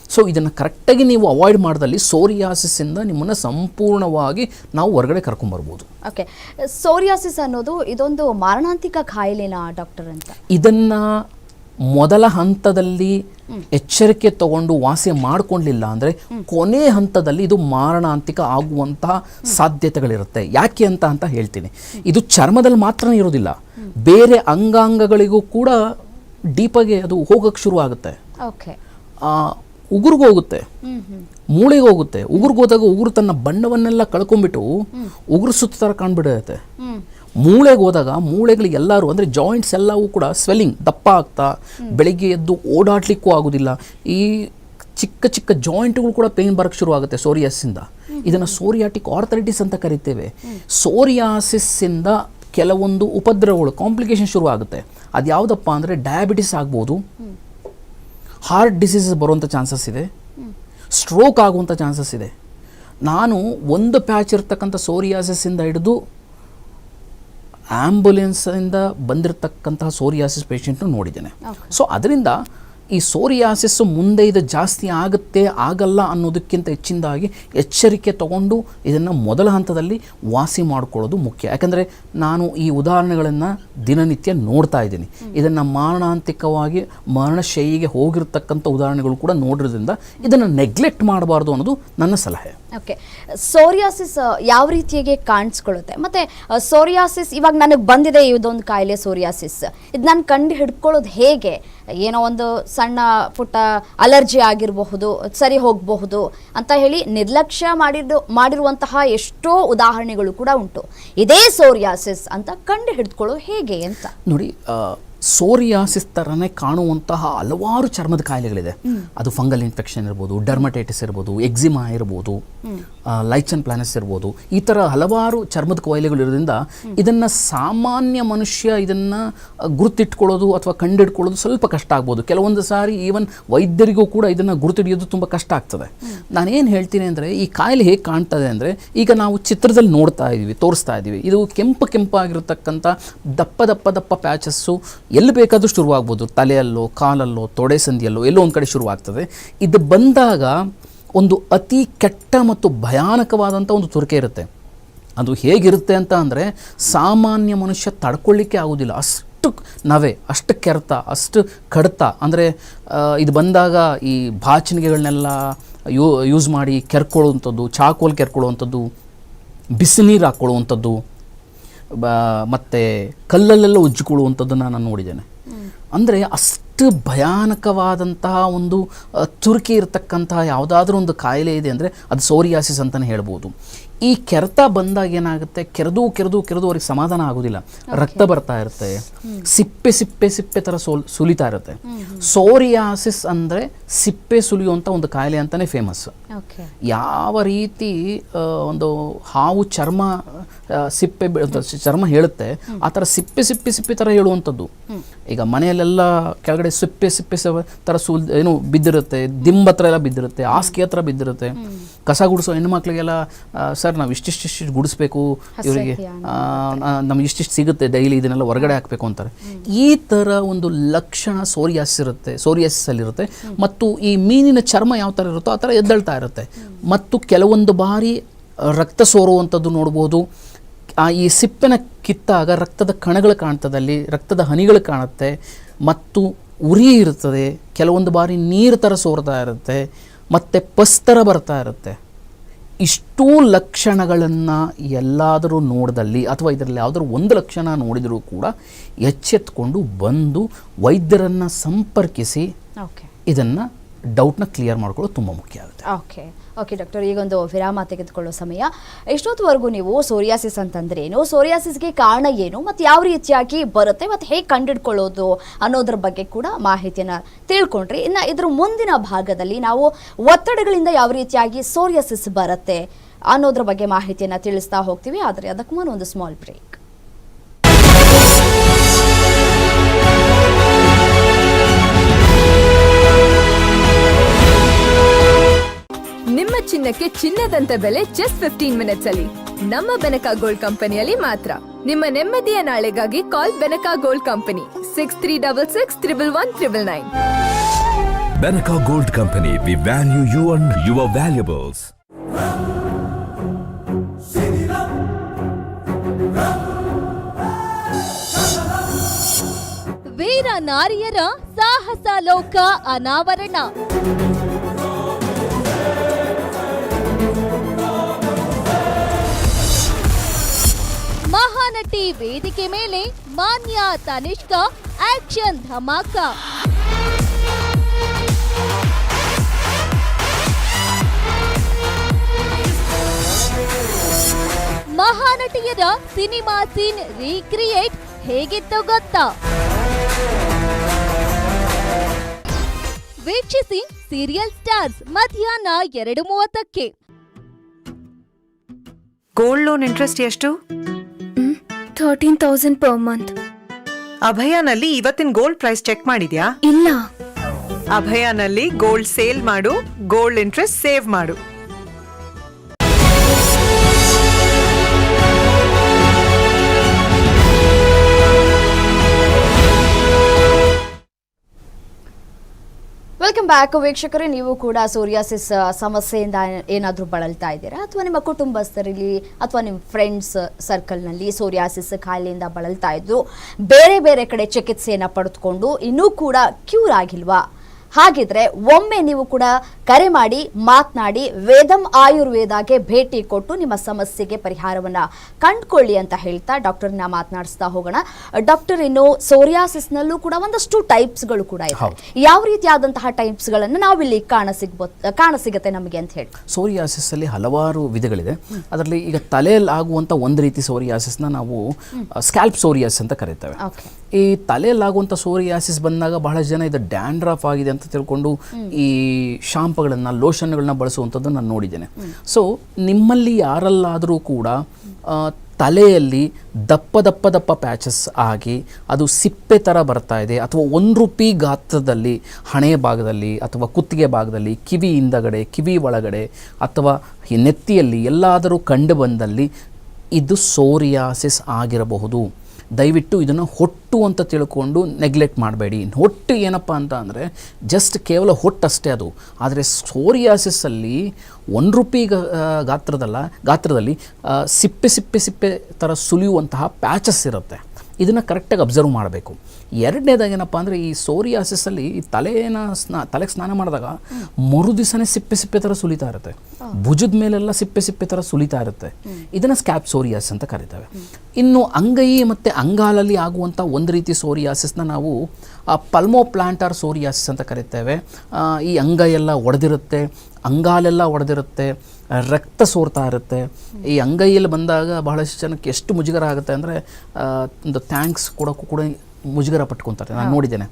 ಸೊ ಇದನ್ನು ಕರೆಕ್ಟಾಗಿ ನೀವು ಅವಾಯ್ಡ್ ಮಾಡಿದಲ್ಲಿ ಸೋರಿಯಾಸಿಸಿಂದ ನಿಮ್ಮನ್ನು ಸಂಪೂರ್ಣವಾಗಿ ನಾವು ಹೊರಗಡೆ ಕರ್ಕೊಂಬರ್ಬೋದು ಓಕೆ ಸೋರಿಯಾಸಿಸ್ ಅನ್ನೋದು ಇದೊಂದು ಮಾರಣಾಂತಿಕ ಕಾಯಿಲೆನಾ ಡಾಕ್ಟರ್ ಅಂತ? ಇದನ್ನ ಮೊದಲ ಹಂತದಲ್ಲಿ ಎಚ್ಚರಿಕೆ ತಗೊಂಡು ವಾಸಿ ಮಾಡಿಕೊಂಡಿಲ್ಲ ಅಂದರೆ ಕೊನೆ ಹಂತದಲ್ಲಿ ಇದು ಮಾರಣಾಂತಿಕ ಆಗುವಂತಹ ಸಾಧ್ಯತೆಗಳಿರುತ್ತೆ. ಯಾಕೆ ಅಂತ ಅಂತ ಹೇಳ್ತೀನಿ. ಇದು ಚರ್ಮದಲ್ಲಿ ಮಾತ್ರ ಇರೋದಿಲ್ಲ ಬೇರೆ ಅಂಗಾಂಗಗಳಿಗೂ ಕೂಡ ಡೀಪಾಗಿ ಅದು ಹೋಗಕ್ಕೆ ಶುರು ಆಗುತ್ತೆ. ಉಗುರ್ಗೆ ಹೋಗುತ್ತೆ. ಮೂಳೆಗೆ ಹೋಗುತ್ತೆ. ಉಗುರ್ಗೆ ಹೋದಾಗ ಉಗುರು ತನ್ನ ಬಣ್ಣವನ್ನೆಲ್ಲ ಕಳ್ಕೊಂಡ್ಬಿಟ್ಟು ಉಗುರು ಸುತ್ತ ಥರ ಕಾಣ್ಬಿಡುತ್ತೆ. ಮೂಳೆಗೆ ಹೋದಾಗ ಮೂಳೆಗಳಿಗೆ ಎಲ್ಲರೂ ಅಂದರೆ ಜಾಯಿಂಟ್ಸ್ ಎಲ್ಲವೂ ಕೂಡ ಸ್ವೆಲ್ಲಿಂಗ್ ದಪ್ಪ ಆಗ್ತಾ, ಬೆಳಿಗ್ಗೆ ಎದ್ದು ಓಡಾಡಲಿಕ್ಕೂ ಆಗೋದಿಲ್ಲ. ಈ ಚಿಕ್ಕ ಚಿಕ್ಕ ಜಾಯಿಂಟ್ಗಳು ಕೂಡ ಪೇನ್ ಬರಕ್ಕೆ ಶುರು ಆಗುತ್ತೆ ಸೋರಿಯಾಸಿಂದ ಇದನ್ನು ಸೋರಿಯಾಟಿಕ್ ಆರ್ಥರೈಟಿಸ್ ಅಂತ ಕರಿತೇವೆ. ಸೋರಿಯಾಸಿಸ್ಸಿಂದ ಕೆಲವೊಂದು ಉಪದ್ರವಗಳು ಕಾಂಪ್ಲಿಕೇಶನ್ ಶುರು ಆಗುತ್ತೆ. ಅದು ಯಾವುದಪ್ಪ ಅಂದರೆ ಡಯಾಬಿಟಿಸ್ ಆಗ್ಬೋದು. ಹಾರ್ಟ್ ಡಿಸೀಸಸ್ ಬರುವಂಥ ಚಾನ್ಸಸ್ ಇದೆ. ಸ್ಟ್ರೋಕ್ ಆಗುವಂಥ ಚಾನ್ಸಸ್ ಇದೆ. ನಾನು ಒಂದು ಪ್ಯಾಚ್ ಇರ್ತಕ್ಕಂಥ ಸೋರಿಯಾಸಿಸ್ಸಿಂದ ಹಿಡಿದು ಆ್ಯಂಬುಲೆನ್ಸಿಂದ ಬಂದಿರತಕ್ಕಂತಹ ಸೋರಿಯಾಸಿಸ್ ಪೇಷಂಟ್ನು ನೋಡಿದ್ದೇನೆ. ಸೊ ಅದರಿಂದ ಈ ಸೋರಿಯಾಸಿಸ್ ಮುಂದೆ ಇದು ಜಾಸ್ತಿ ಆಗುತ್ತೆ ಆಗಲ್ಲ ಅನ್ನೋದಕ್ಕಿಂತ ಹೆಚ್ಚಿನದಾಗಿ ಎಚ್ಚರಿಕೆ ತಗೊಂಡು ಇದನ್ನು ಮೊದಲ ಹಂತದಲ್ಲಿ ವಾಸಿ ಮಾಡಿಕೊಳ್ಳೋದು ಮುಖ್ಯ. ಯಾಕಂದರೆ ನಾನು ಈ ಉದಾಹರಣೆಗಳನ್ನು ದಿನನಿತ್ಯ ನೋಡ್ತಾ ಇದ್ದೀನಿ. ಇದನ್ನು ಮಾರಣಾಂತಿಕವಾಗಿ ಮರಣಶೈಲಿಗೆ ಹೋಗಿರ್ತಕ್ಕಂಥ ಉದಾಹರಣೆಗಳು ಕೂಡ ನೋಡಿರೋದ್ರಿಂದ ಇದನ್ನು ನೆಗ್ಲೆಕ್ಟ್ ಮಾಡಬಾರ್ದು ಅನ್ನೋದು ನನ್ನ ಸಲಹೆ. ಓಕೆ ಸೋರಿಯಾಸಿಸ್ ಯಾವ ರೀತಿಯಾಗಿ ಕಾಣಿಸ್ಕೊಳ್ಳುತ್ತೆ? ಮತ್ತೆ ಸೋರಿಯಾಸಿಸ್ ಇವಾಗ ನನಗೆ ಬಂದಿದೆ ಇದೊಂದು ಕಾಯಿಲೆ ಸೋರಿಯಾಸಿಸ್ ಇದು ನಾನು ಕಂಡು ಹಿಡ್ಕೊಳ್ಳೋದು ಹೇಗೆ? ಏನೋ ಒಂದು ಸಣ್ಣ ಪುಟ್ಟ ಅಲರ್ಜಿ ಆಗಿರಬಹುದು, ಸರಿ ಹೋಗಬಹುದು ಅಂತ ಹೇಳಿ ನಿರ್ಲಕ್ಷ್ಯ ಮಾಡಿದ್ದು, ಮಾಡಿರುವಂತಹ ಎಷ್ಟೋ ಉದಾಹರಣೆಗಳು ಕೂಡ ಉಂಟು. ಇದೇ ಸೋರಿಯಾಸಿಸ್ ಅಂತ ಕಂಡು ಹಿಡ್ಕೊಳ್ಳೋದು ಹೇಗೆ ಅಂತ? ನೋಡಿ ಸೋರಿಯಾಸಿಸ್ ಥರನೇ ಕಾಣುವಂತಹ ಹಲವಾರು ಚರ್ಮದ ಕಾಯಿಲೆಗಳಿದೆ. ಅದು ಫಂಗಲ್ ಇನ್ಫೆಕ್ಷನ್ ಇರ್ಬೋದು ಡರ್ಮಟೈಟಿಸ್ ಇರ್ಬೋದು ಎಕ್ಸಿಮಾ ಇರ್ಬೋದು ಲೈಚನ್ ಪ್ಲಾನಸ್ ಇರ್ಬೋದು ಈ ಥರ ಹಲವಾರು ಚರ್ಮದ ಕಾಯಿಲೆಗಳು ಇರೋದ್ರಿಂದ ಇದನ್ನು ಸಾಮಾನ್ಯ ಮನುಷ್ಯ ಇದನ್ನು ಗುರುತಿಟ್ಕೊಳ್ಳೋದು ಅಥವಾ ಕಂಡಿಡ್ಕೊಳ್ಳೋದು ಸ್ವಲ್ಪ ಕಷ್ಟ ಆಗ್ಬೋದು. ಕೆಲವೊಂದು ಸಾರಿ ಈವನ್ ವೈದ್ಯರಿಗೂ ಕೂಡ ಇದನ್ನು ಗುರುತಿಡಿಯೋದು ತುಂಬ ಕಷ್ಟ ಆಗ್ತದೆ. ನಾನೇನು ಹೇಳ್ತೀನಿ ಅಂದರೆ ಈ ಕಾಯಿಲೆ ಹೇಗೆ ಕಾಣ್ತದೆ ಅಂದರೆ ಈಗ ನಾವು ಚಿತ್ರದಲ್ಲಿ ನೋಡ್ತಾ ಇದ್ದೀವಿ ತೋರಿಸ್ತಾ ಇದ್ದೀವಿ ಇದು ಕೆಂಪು ಕೆಂಪಾಗಿರತಕ್ಕಂಥ ದಪ್ಪ ದಪ್ಪ ದಪ್ಪ ಪ್ಯಾಚಸ್ಸು ಎಲ್ಲಿ ಬೇಕಾದರೂ ಶುರುವಾಗ್ಬೋದು ತಲೆಯಲ್ಲೋ, ಕಾಲಲ್ಲೋ, ತೊಡೆ ಸಂದಿಯಲ್ಲೋ, ಎಲ್ಲೋ ಒಂದು ಕಡೆ ಶುರುವಾಗ್ತದೆ ಇದು ಬಂದಾಗ ಒಂದು ಅತಿ ಕೆಟ್ಟ ಮತ್ತು ಭಯಾನಕವಾದಂಥ ಒಂದು ತುರಿಕೆ ಇರುತ್ತೆ. ಅದು ಹೇಗಿರುತ್ತೆ ಅಂತ ಅಂದರೆ ಸಾಮಾನ್ಯ ಮನುಷ್ಯ ತಡ್ಕೊಳ್ಳಿಕ್ಕೆ ಆಗೋದಿಲ್ಲ. ಅಷ್ಟು ನವೆ, ಅಷ್ಟು ಕೆರೆತ, ಅಷ್ಟು ಕಡತ. ಅಂದರೆ ಇದು ಬಂದಾಗ ಈ ಭಾಚನಿಗೆಗಳನ್ನೆಲ್ಲ ಯೂ, ಯೂಸ್ ಮಾಡಿ ಕೆರ್ಕೊಳ್ಳುವಂಥದ್ದು ಚಾಕೋಲ್ ಕೆರ್ಕೊಳ್ಳುವಂಥದ್ದು ಬಿಸಿನೀರು ಹಾಕ್ಕೊಳ್ಳುವಂಥದ್ದು ಬ ಮತ್ತು ಕಲ್ಲಲ್ಲೆಲ್ಲ ಉಜ್ಜಿಕೊಳ್ಳುವಂಥದ್ದನ್ನು ನಾನು ನೋಡಿದ್ದೇನೆ. ಅಂದರೆ ಅಷ್ಟು ಭಯಾನಕವಾದಂತಹ ಒಂದು ತುರುಕಿ ಇರತಕ್ಕಂತಹ ಯಾವುದಾದ್ರೂ ಒಂದು ಕಾಯಿಲೆ ಇದೆ ಅಂದರೆ ಅದು ಸೋರಿಯಾಸಿಸ್ ಅಂತಲೇ ಹೇಳ್ಬೋದು. ಈ ಕೆರೆತ ಬಂದಾಗ ಏನಾಗುತ್ತೆ? ಕೆರೆದು ಕೆರೆದು ಕೆರೆದು ಅವ್ರಿಗೆ ಸಮಾಧಾನ ಆಗೋದಿಲ್ಲ. ರಕ್ತ ಬರ್ತಾ ಇರುತ್ತೆ. ಸಿಪ್ಪೆ ಸಿಪ್ಪೆ ಸಿಪ್ಪೆ ಥರ ಸೋಲ್ ಸುಲಿತಾ ಇರುತ್ತೆ. ಸೋರಿಯಾಸಿಸ್ ಅಂದರೆ ಸಿಪ್ಪೆ ಸುಲಿಯುವಂಥ ಒಂದು ಕಾಯಿಲೆ ಅಂತಲೇ ಫೇಮಸ್ ಯಾವ ರೀತಿ ಒಂದು ಹಾವು ಚರ್ಮ ಸಿಪ್ಪೆ ಚರ್ಮ ಹೇಳುತ್ತೆ ಆ ಥರ ಸಿಪ್ಪೆ ಸಿಪ್ಪೆ ಸಿಪ್ಪೆ ಥರ ಹೇಳುವಂಥದ್ದು. ಈಗ ಮನೆಯಲ್ಲೆಲ್ಲ ಕೆಳಗಡೆ ಸಿಪ್ಪೆ ಸಿಪ್ಪೆ ತರ ಥರ ಸುಲ್ ಏನು ಬಿದ್ದಿರುತ್ತೆ ದಿಂಬ ಹತ್ರ ಎಲ್ಲ ಬಿದ್ದಿರುತ್ತೆ ಹಾಸಿಗೆ ಹತ್ರ ಬಿದ್ದಿರುತ್ತೆ. ಕಸ ಗುಡಿಸೋ ಹೆಣ್ಮಕ್ಳಿಗೆಲ್ಲ ಸರ್ ನಾವು ಇಷ್ಟಿಷ್ಟಿಷ್ಟು ಗುಡಿಸ್ಬೇಕು ಇವರಿಗೆ ನಮ್ಗೆ ಇಷ್ಟಿಷ್ಟು ಸಿಗುತ್ತೆ ಡೈಲಿ ಇದನ್ನೆಲ್ಲ ಹೊರಗಡೆ ಹಾಕಬೇಕು ಅಂತಾರೆ. ಈ ಥರ ಒಂದು ಲಕ್ಷಣ ಸೋರಿಯಾಸ್ ಇರುತ್ತೆ ಸೋರಿಯಾಸಿಸ್ ಅಲ್ಲಿರುತ್ತೆ ಮತ್ತು ಈ ಮೀನಿನ ಚರ್ಮ ಯಾವ ಥರ ಇರುತ್ತೋ ಆ ಥರ ಎದ್ದಳ್ತಾ ಇರುತ್ತೆ. ಮತ್ತು ಕೆಲವೊಂದು ಬಾರಿ ರಕ್ತ ಸೋರುವಂಥದ್ದು ನೋಡ್ಬೋದು. ಆ ಈ ಸಿಪ್ಪೆನ ಕಿತ್ತಾಗ ರಕ್ತದ ಕಣಗಳು ಕಾಣ್ತದೆ ಅಲ್ಲಿ ರಕ್ತದ ಹನಿಗಳು ಕಾಣುತ್ತೆ. ಮತ್ತು ಉರಿ ಇರುತ್ತದೆ ಕೆಲವೊಂದು ಬಾರಿ ನೀರು ಥರ ಸೋರ್ತಾ ಇರುತ್ತೆ. ಮತ್ತು ಪಸ್ತರ ಬರ್ತಾ ಇರುತ್ತೆ. ಇಷ್ಟೂ ಲಕ್ಷಣಗಳನ್ನು ಎಲ್ಲಾದರೂ ನೋಡದಲ್ಲಿ ಅಥವಾ ಇದರಲ್ಲಿ ಯಾವುದಾದ್ರು ಒಂದು ಲಕ್ಷಣ ನೋಡಿದರೂ ಕೂಡ ಎಚ್ಚೆತ್ಕೊಂಡು ಬಂದು ವೈದ್ಯರನ್ನು ಸಂಪರ್ಕಿಸಿ ಓಕೆ ಇದನ್ನು ಡೌಟ್ನ ಕ್ಲಿಯರ್ ಮಾಡ್ಕೊಳ್ಳೋದು ತುಂಬ ಮುಖ್ಯ ಆಗುತ್ತೆ. ಓಕೆ ಓಕೆ ಡಾಕ್ಟರ್ ಈಗೊಂದು ವಿರಾಮ ತೆಗೆದುಕೊಳ್ಳೋ ಸಮಯ. ಎಷ್ಟೊತ್ತುವರೆಗೂ ನೀವು ಸೋರಿಯಾಸಿಸ್ ಅಂತಂದ್ರೆ ಏನು ಸೋರಿಯಾಸಿಸ್ಗೆ ಕಾರಣ ಏನು? ಮತ್ತು ಯಾವ ರೀತಿಯಾಗಿ ಬರುತ್ತೆ? ಮತ್ತು ಹೇಗೆ ಕಂಡಿಡ್ಕೊಳ್ಳೋದು ಅನ್ನೋದ್ರ ಬಗ್ಗೆ ಕೂಡ ಮಾಹಿತಿಯನ್ನು ತಿಳ್ಕೊಂಡ್ರಿ. ಇನ್ನು ಇದ್ರ ಮುಂದಿನ ಭಾಗದಲ್ಲಿ ನಾವು ಒತ್ತಡಗಳಿಂದ ಯಾವ ರೀತಿಯಾಗಿ ಸೋರಿಯಾಸಿಸ್ ಬರುತ್ತೆ ಅನ್ನೋದ್ರ ಬಗ್ಗೆ ಮಾಹಿತಿಯನ್ನು ತಿಳಿಸ್ತಾ ಹೋಗ್ತೀವಿ. ಆದರೆ ಅದಕ್ಕೂ ಒಂದು ಸ್ಮಾಲ್ ಬ್ರೇಕ್ ಚಿನ್ನಕ್ಕೆ ಚಿನ್ನದಂತ ಬೆಲೆ ಜಸ್ಟ್ ಫಿಫ್ಟೀನ್ ಮಿನಿಟ್ಸ್ ಅಲ್ಲಿ. ನಮ್ಮ ಬೆನಕ ಗೋಲ್ಡ್ ಕಂಪನಿಯಲ್ಲಿ ಮಾತ್ರ. ನಿಮ್ಮ ನೆಮ್ಮದಿಯ ನಾಳೆಗಾಗಿ call Benaka gold company. Six three double six triple one triple nine Benaka gold company we value you and your valuables ವೀರ ನಾರಿಯರ ಸಾಹಸ ಲೋಕ ಅನಾವರಣ. ನಟಿ ವೇದಿಕೆ ಮೇಲೆ ಮಾನ್ಯ ತನಿಷ್ಕ ಆಕ್ಷನ್ ಧಮಾಕ. ಮಹಾನಟಿಯರ ಸಿನಿಮಾ ಸೀನ್ ರೀಕ್ರಿಯೇಟ್ ಹೇಗಿತ್ತು ಗೊತ್ತಾ? ವೀಕ್ಷಿಸಿ ಸೀರಿಯಲ್ ಸ್ಟಾರ್ಸ್ ಮಧ್ಯಾಹ್ನ ಎರಡು ಮೂವತ್ತಕ್ಕೆ. ಗೋಲ್ಡ್ ಲೋನ್ ಇಂಟ್ರೆಸ್ಟ್ ಎಷ್ಟು? ಥರ್ಟೀನ್ ತೌಸಂಡ್ ಪರ್ ಮಂತ್ ಅಭಯನಲ್ಲಿ ಇವತ್ತಿನ ಗೋಲ್ಡ್ ಪ್ರೈಸ್ ಚೆಕ್ ಮಾಡಿದ್ಯಾ? ಇಲ್ಲ. ಅಭಯನಲ್ಲಿ ಗೋಲ್ಡ್ ಸೇಲ್ ಮಾಡು ಗೋಲ್ಡ್ ಇಂಟ್ರೆಸ್ಟ್ ಸೇವ್ ಮಾಡು. ವೆಲ್ಕಮ್ ಬ್ಯಾಕ್ ವೀಕ್ಷಕರೇ. ನೀವು ಕೂಡ ಸೋರಿಯಾಸಿಸ್ ಸಮಸ್ಯೆಯಿಂದ ಏನಾದರೂ ಬಳಲ್ತಾ ಇದ್ದೀರಾ? ಅಥವಾ ನಿಮ್ಮ ಕುಟುಂಬಸ್ಥರಲ್ಲಿ, ಅಥವಾ ನಿಮ್ಮ ಫ್ರೆಂಡ್ಸ್ ಸರ್ಕಲ್ನಲ್ಲಿ ಸೋರಿಯಾಸಿಸ್ ಕಾಯಿಲೆಯಿಂದ ಬಳಲ್ತಾ ಇದ್ದು ಬೇರೆ ಬೇರೆ ಕಡೆ ಚಿಕಿತ್ಸೆಯನ್ನು ಪಡೆದುಕೊಂಡು ಇನ್ನೂ ಕೂಡ ಕ್ಯೂರ್ ಆಗಿಲ್ವಾ? ಹಾಗಿದ್ರೆ ಒಮ್ಮೆ ನೀವು ಕೂಡ ಕರೆ ಮಾಡಿ ಮಾತನಾಡಿ ವೇದಂ ಆಯುರ್ವೇದಕ್ಕೆ ಭೇಟಿ ಕೊಟ್ಟು ನಿಮ್ಮ ಸಮಸ್ಯೆಗೆ ಪರಿಹಾರವನ್ನ ಕಂಡುಕೊಳ್ಳಿ ಅಂತ ಹೇಳ್ತಾ ಡಾಕ್ಟರ್ನ ಮಾತನಾಡಿಸ್ತಾ ಹೋಗೋಣ. ಡಾಕ್ಟರ್ ಇನ್ನು ಸೋರಿಯಾಸಿಸ್ನಲ್ಲೂ ಕೂಡ ಒಂದಷ್ಟು ಟೈಪ್ಸ್ಗಳು ಕೂಡ ಇದೆ ಯಾವ ರೀತಿಯಾದಂತಹ ಟೈಪ್ಸ್ಗಳನ್ನು ನಾವಿಲ್ಲಿ ಕಾಣಸಿಗ್ಬೋದು ಕಾಣಸಿಗತ್ತೆ ನಮಗೆ ಅಂತ ಹೇಳಿ. ಸೋರಿಯಾಸಿಸ್ ಅಲ್ಲಿ ಹಲವಾರು ವಿಧಗಳಿದೆ. ಅದರಲ್ಲಿ ಈಗ ತಲೆಯಲ್ಲಿ ಆಗುವಂಥ ಒಂದು ರೀತಿ ಸೋರಿಯಾಸಿಸ್ನ ನಾವು ಸ್ಕ್ಯಾಲ್ಪ್ ಸೋರಿಯಾಸ್ ಅಂತ ಕರೀತೇವೆ. ಈ ತಲೆಯಲ್ಲಾಗುವಂಥ ಸೋರಿಯಾಸಿಸ್ ಬಂದಾಗ ಬಹಳಷ್ಟು ಜನ ಇದು ಡ್ಯಾಂಡ್ರಫ್ ಆಗಿದೆ ಅಂತ ತಿಳ್ಕೊಂಡು ಈ ಶಾಂಪಗಳನ್ನು, ಲೋಷನ್ಗಳನ್ನ ಬಳಸುವಂಥದ್ದು ನಾನು ನೋಡಿದ್ದೇನೆ. ಸೊ ನಿಮ್ಮಲ್ಲಿ ಯಾರಲ್ಲಾದರೂ ಕೂಡ ತಲೆಯಲ್ಲಿ ದಪ್ಪ ದಪ್ಪ ದಪ್ಪ ಪ್ಯಾಚಸ್ ಆಗಿ ಅದು ಸಿಪ್ಪೆ ಥರ ಬರ್ತಾ ಇದೆ ಅಥವಾ ಒಂದು ರೂಪಿ ಗಾತ್ರದಲ್ಲಿ ಹಣೆಯ ಭಾಗದಲ್ಲಿ ಅಥವಾ ಕುತ್ತಿಗೆ ಭಾಗದಲ್ಲಿ, ಕಿವಿ ಹಿಂದಗಡೆ, ಕಿವಿ ಒಳಗಡೆ ಅಥವಾ ನೆತ್ತಿಯಲ್ಲಿ ಎಲ್ಲಾದರೂ ಕಂಡು ಬಂದಲ್ಲಿ ಇದು ಸೋರಿಯಾಸಿಸ್ ಆಗಿರಬಹುದು. ದಯವಿಟ್ಟು ಇದನ್ನು ಹೊಟ್ಟು ಅಂತ ತಿಳ್ಕೊಂಡು ನೆಗ್ಲೆಕ್ಟ್ ಮಾಡಬೇಡಿ. ಹೊಟ್ಟು ಏನಪ್ಪ ಅಂತ ಅಂದರೆ ಜಸ್ಟ್ ಕೇವಲ ಹೊಟ್ಟು ಅಷ್ಟೇ ಅದು. ಆದರೆ ಸೋರಿಯಾಸಿಸಲ್ಲಿ ಒಂದು ರೂಪಿ ಗಾತ್ರದಲ್ಲ, ಗಾತ್ರದಲ್ಲಿ ಸಿಪ್ಪೆ ಸಿಪ್ಪೆ ಸಿಪ್ಪೆ ಥರ ಸುಲಿಯುವಂತಹ ಪ್ಯಾಚಸ್ ಇರುತ್ತೆ. ಇದನ್ನು ಕರೆಕ್ಟಾಗಿ ಅಬ್ಸರ್ವ್ ಮಾಡಬೇಕು. ಎರಡನೇದಾಗಿ ಏನಪ್ಪ ಅಂದರೆ ಈ ಸೋರಿಯಾಸಿಸಲ್ಲಿ ಈ ತಲೆನ ಸ್ನಾ ತಲೆಗೆ ಸ್ನಾನ ಮಾಡಿದಾಗ ಮರು ದಿವಸನೇ ಸಿಪ್ಪೆ ಸಿಪ್ಪೆ ಥರ ಸುಲಿತಾ ಇರುತ್ತೆ. ಭುಜದ ಮೇಲೆಲ್ಲ ಸಿಪ್ಪೆ ಸಿಪ್ಪೆ ಥರ ಸುಲಿತಾ ಇರುತ್ತೆ. ಇದನ್ನು ಸ್ಕ್ಯಾಪ್ ಸೋರಿಯಾಸ್ ಅಂತ ಕರಿತೇವೆ. ಇನ್ನು ಅಂಗೈ ಮತ್ತು ಅಂಗಾಲಲ್ಲಿ ಆಗುವಂಥ ಒಂದು ರೀತಿ ಸೋರಿಯಾಸಿಸ್ನ ನಾವು ಪಲ್ಮೋ ಪ್ಲಾಂಟಾರ್ ಸೋರಿಯಾಸಿಸ್ ಅಂತ ಕರಿತೇವೆ. ಈ ಅಂಗೈ ಎಲ್ಲ ಒಡೆದಿರುತ್ತೆ ಅಂಗಾಲೆಲ್ಲ ಒಡೆದಿರುತ್ತೆ ರಕ್ತ ಸೋರ್ತಾ ಇರುತ್ತೆ. ಈ ಅಂಗೈಯಲ್ಲಿ ಬಂದಾಗ ಬಹಳಷ್ಟು ಜನಕ್ಕೆ ಎಷ್ಟು ಮುಜುಗರ ಆಗುತ್ತೆ ಅಂದರೆ ಒಂದು ಥ್ಯಾಂಕ್ಸ್ ಕೊಡೋಕ್ಕೂ ಕೂಡ ಮುಜುಗರ ಪಟ್ಕೊತಾರೆ. ನಾನು ನೋಡಿದ್ದೇನೆ.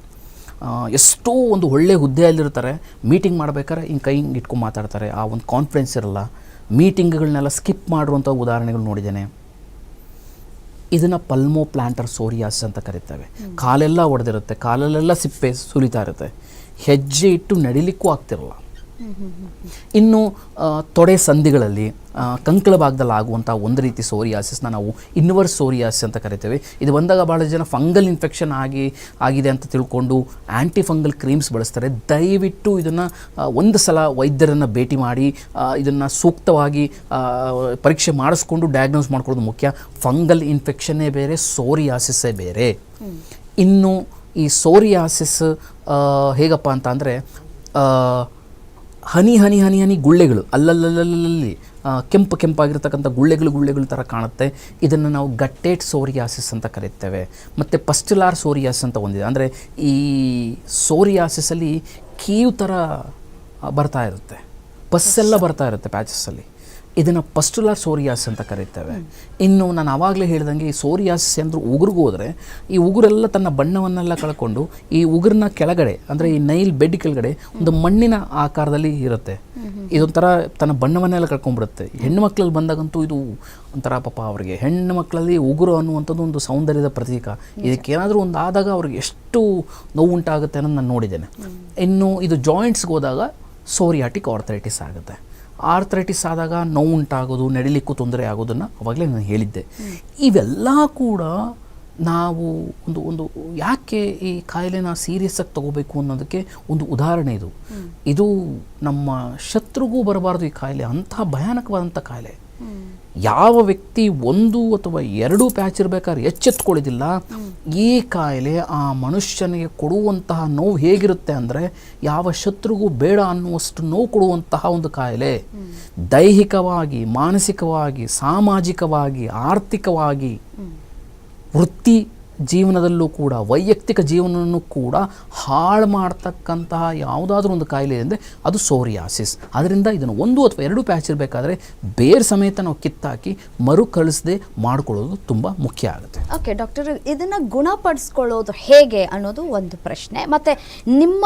ಎಷ್ಟೋ ಒಂದು ಒಳ್ಳೆ ಹುದ್ದೆಯಲ್ಲಿರ್ತಾರೆ. ಮೀಟಿಂಗ್ ಮಾಡ್ಬೇಕಾದ್ರೆ ಹಿಂಗೆ ಕೈ ಹಿಂಗೆ ಇಟ್ಕೊಂಡು ಮಾತಾಡ್ತಾರೆ. ಆ ಒಂದು ಕಾನ್ಫಿಡೆನ್ಸ್ ಇರಲ್ಲ. ಮೀಟಿಂಗ್ಗಳನ್ನೆಲ್ಲ ಸ್ಕಿಪ್ ಮಾಡುವಂಥ ಉದಾಹರಣೆಗಳು ನೋಡಿದ್ದೇನೆ. ಇದನ್ನು ಪಲ್ಮೋ ಪ್ಲಾಂಟರ್ ಸೋರಿಯಾಸ್ ಅಂತ ಕರಿತೇವೆ. ಕಾಲೆಲ್ಲ ಒಡೆದಿರುತ್ತೆ. ಕಾಲಲ್ಲೆಲ್ಲ ಸಿಪ್ಪೆ ಸುಲಿತಾ ಇರುತ್ತೆ. ಹೆಜ್ಜೆ ಇಟ್ಟು ನಡಿಲಿಕ್ಕೂ ಆಗ್ತಿರಲ್ಲ. ಇನ್ನು ತೊಡೆ ಸಂಧಿಗಳಲ್ಲಿ ಕಂಕಳ ಭಾಗದಲ್ಲಿ ಆಗುವಂಥ ಒಂದು ರೀತಿ ಸೋರಿಯಾಸಿಸ್ನ ನಾವು ಇನ್ವರ್ಸ್ ಸೋರಿಯಾಸಿಸ್ ಅಂತ ಕರಿತೇವೆ. ಇದು ಬಂದಾಗ ಭಾಳ ಜನ ಫಂಗಲ್ ಇನ್ಫೆಕ್ಷನ್ ಆಗಿ, ಆಗಿದೆ ಅಂತ ತಿಳ್ಕೊಂಡು ಆ್ಯಂಟಿ ಫಂಗಲ್ ಕ್ರೀಮ್ಸ್ ಬಳಸ್ತಾರೆ. ದಯವಿಟ್ಟು ಇದನ್ನು ಒಂದು ಸಲ ವೈದ್ಯರನ್ನು ಭೇಟಿ ಮಾಡಿ ಇದನ್ನು ಸೂಕ್ತವಾಗಿ ಪರೀಕ್ಷೆ ಮಾಡಿಸ್ಕೊಂಡು ಡಯಾಗ್ನೋಸ್ ಮಾಡ್ಕೊಳ್ಳೋದು ಮುಖ್ಯ. ಫಂಗಲ್ ಇನ್ಫೆಕ್ಷನ್ನೇ ಬೇರೆ, ಸೋರಿಯಾಸಿಸ್ಸೇ ಬೇರೆ. ಇನ್ನು ಈ ಸೋರಿಯಾಸಿಸ್ ಹೇಗಪ್ಪ ಅಂತ ಅಂದರೆ ಹನಿ ಹನಿ ಹನಿ ಹನಿ ಗುಳ್ಳೆಗಳು. ಅಲ್ಲಲ್ಲಲ್ಲಲ್ಲಿ ಕೆಂಪು ಕೆಂಪಾಗಿರ್ತಕ್ಕಂಥ ಗುಳ್ಳೆಗಳು ಗುಳ್ಳೆಗಳು ಥರ ಕಾಣುತ್ತೆ. ಇದನ್ನು ನಾವು ಗಟ್ಟೇಟ್ ಸೋರಿಯಾಸಿಸ್ ಅಂತ ಕರೀತೇವೆ. ಮತ್ತು ಪಸ್ಟುಲಾರ್ ಸೋರಿಯಾಸಿಸ್ ಅಂತ ಒಂದಿದೆ. ಅಂದರೆ ಈ ಸೋರಿಯಾಸಿಸಲ್ಲಿ ಕೀವು ಥರ ಬರ್ತಾ ಇರುತ್ತೆ. ಪಸ್ಸೆಲ್ಲ ಬರ್ತಾ ಇರುತ್ತೆ ಪ್ಯಾಚಸ್ಸಲ್ಲಿ. ಇದನ್ನು ಪಸ್ಟುಲಾರ್ ಸೋರಿಯಾಸ್ ಅಂತ ಕರೀತೇವೆ. ಇನ್ನು ನಾನು ಆವಾಗಲೇ ಹೇಳ್ದಂಗೆ ಈ ಸೋರಿಯಾಸ್ ಅಂದ್ರೆ ಉಗುರಿಗೆ ಈ ಉಗುರೆಲ್ಲ ತನ್ನ ಬಣ್ಣವನ್ನೆಲ್ಲ ಕಳ್ಕೊಂಡು ಈ ಉಗುರಿನ ಕೆಳಗಡೆ, ಅಂದರೆ ಈ ನೈಲ್ ಬೆಡ್ ಕೆಳಗಡೆ ಒಂದು ಮಣ್ಣಿನ ಆಕಾರದಲ್ಲಿ ಇರುತ್ತೆ. ಇದೊಂಥರ ತನ್ನ ಬಣ್ಣವನ್ನೆಲ್ಲ ಕಳ್ಕೊಂಡ್ಬಿಡುತ್ತೆ. ಹೆಣ್ಣು ಮಕ್ಕಳಲ್ಲಿ ಬಂದಾಗಂತೂ ಇದು ಒಂಥರ ಪಾಪ ಅವರಿಗೆ ಹೆಣ್ಣು ಮಕ್ಕಳಲ್ಲಿ ಉಗುರು ಅನ್ನುವಂಥದ್ದು ಒಂದು ಸೌಂದರ್ಯದ ಪ್ರತೀಕ. ಇದಕ್ಕೇನಾದರೂ ಒಂದು ಆದಾಗ ಅವ್ರಿಗೆ ಎಷ್ಟು ನೋವು ಉಂಟಾಗುತ್ತೆ ಅನ್ನೋದು ನಾನು ನೋಡಿದ್ದೇನೆ. ಇನ್ನು ಇದು ಜಾಯಿಂಟ್ಸ್ಗೆ ಹೋದಾಗ ಸೋರಿಯಾಟಿಕ್ ಆರ್ಥರೈಟಿಸ್ ಆಗುತ್ತೆ. ಆರ್ಥರೈಟಿಸ್ ಆದಾಗ ನೋವು ಉಂಟಾಗೋದು, ನಡಿಲಿಕ್ಕೂ ತೊಂದರೆ ಆಗೋದನ್ನು ಅವಾಗಲೇ ನಾನು ಹೇಳಿದ್ದೆ. ಇವೆಲ್ಲ ಕೂಡ ನಾವು ಒಂದು ಒಂದು ಯಾಕೆ ಈ ಕಾಯಿಲೆನ ಸೀರಿಯಸ್ ಆಗಿ ತಗೋಬೇಕು ಅನ್ನೋದಕ್ಕೆ ಒಂದು ಉದಾಹರಣೆ ಇದು. ಇದು ನಮ್ಮ ಶತ್ರುಗೂ ಬರಬಾರ್ದು ಈ ಕಾಯಿಲೆ, ಅಂಥ ಭಯಾನಕವಾದಂಥ ಕಾಯಿಲೆ. ಯಾವ ವ್ಯಕ್ತಿ ಒಂದು ಅಥವಾ ಎರಡು ಪ್ಯಾಚ್ ಇರಬೇಕಾದ್ರೆ ಎಚ್ಚೆತ್ಕೊಳ್ಳೋದಿಲ್ಲ. ಈ ಕಾಯಿಲೆ ಆ ಮನುಷ್ಯನಿಗೆ ಕೊಡುವಂತಹ ನೋವು ಹೇಗಿರುತ್ತೆ ಅಂದರೆ ಯಾವ ಶತ್ರುಗೂ ಬೇಡ ಅನ್ನುವಷ್ಟು ನೋವು ಕೊಡುವಂತಹ ಒಂದು ಕಾಯಿಲೆ. ದೈಹಿಕವಾಗಿ, ಮಾನಸಿಕವಾಗಿ, ಸಾಮಾಜಿಕವಾಗಿ, ಆರ್ಥಿಕವಾಗಿ, ವೃತ್ತಿ ಜೀವನದಲ್ಲೂ ಕೂಡ ವೈಯಕ್ತಿಕ ಜೀವನವನ್ನು ಕೂಡ ಹಾಳು ಮಾಡ್ತಕ್ಕಂತಹ ಯಾವುದಾದ್ರೂ ಒಂದು ಕಾಯಿಲೆ ಅಂದರೆ ಅದು ಸೋರಿಯಾಸಿಸ್. ಅದರಿಂದ ಇದನ್ನು ಒಂದು ಅಥವಾ ಎರಡು ಪ್ಯಾಚ್ ಇರಬೇಕಾದ್ರೆ ಬೇರೆ ಸಮೇತ ನಾವು ಕಿತ್ತಾಕಿ ಮರುಕಳಿಸದೆ ಮಾಡ್ಕೊಳ್ಳೋದು ತುಂಬ ಮುಖ್ಯ ಆಗುತ್ತೆ. ಓಕೆ ಡಾಕ್ಟರ್ ಇದನ್ನು ಗುಣಪಡಿಸ್ಕೊಳ್ಳೋದು ಹೇಗೆ ಅನ್ನೋದು ಒಂದು ಪ್ರಶ್ನೆ. ಮತ್ತು ನಿಮ್ಮ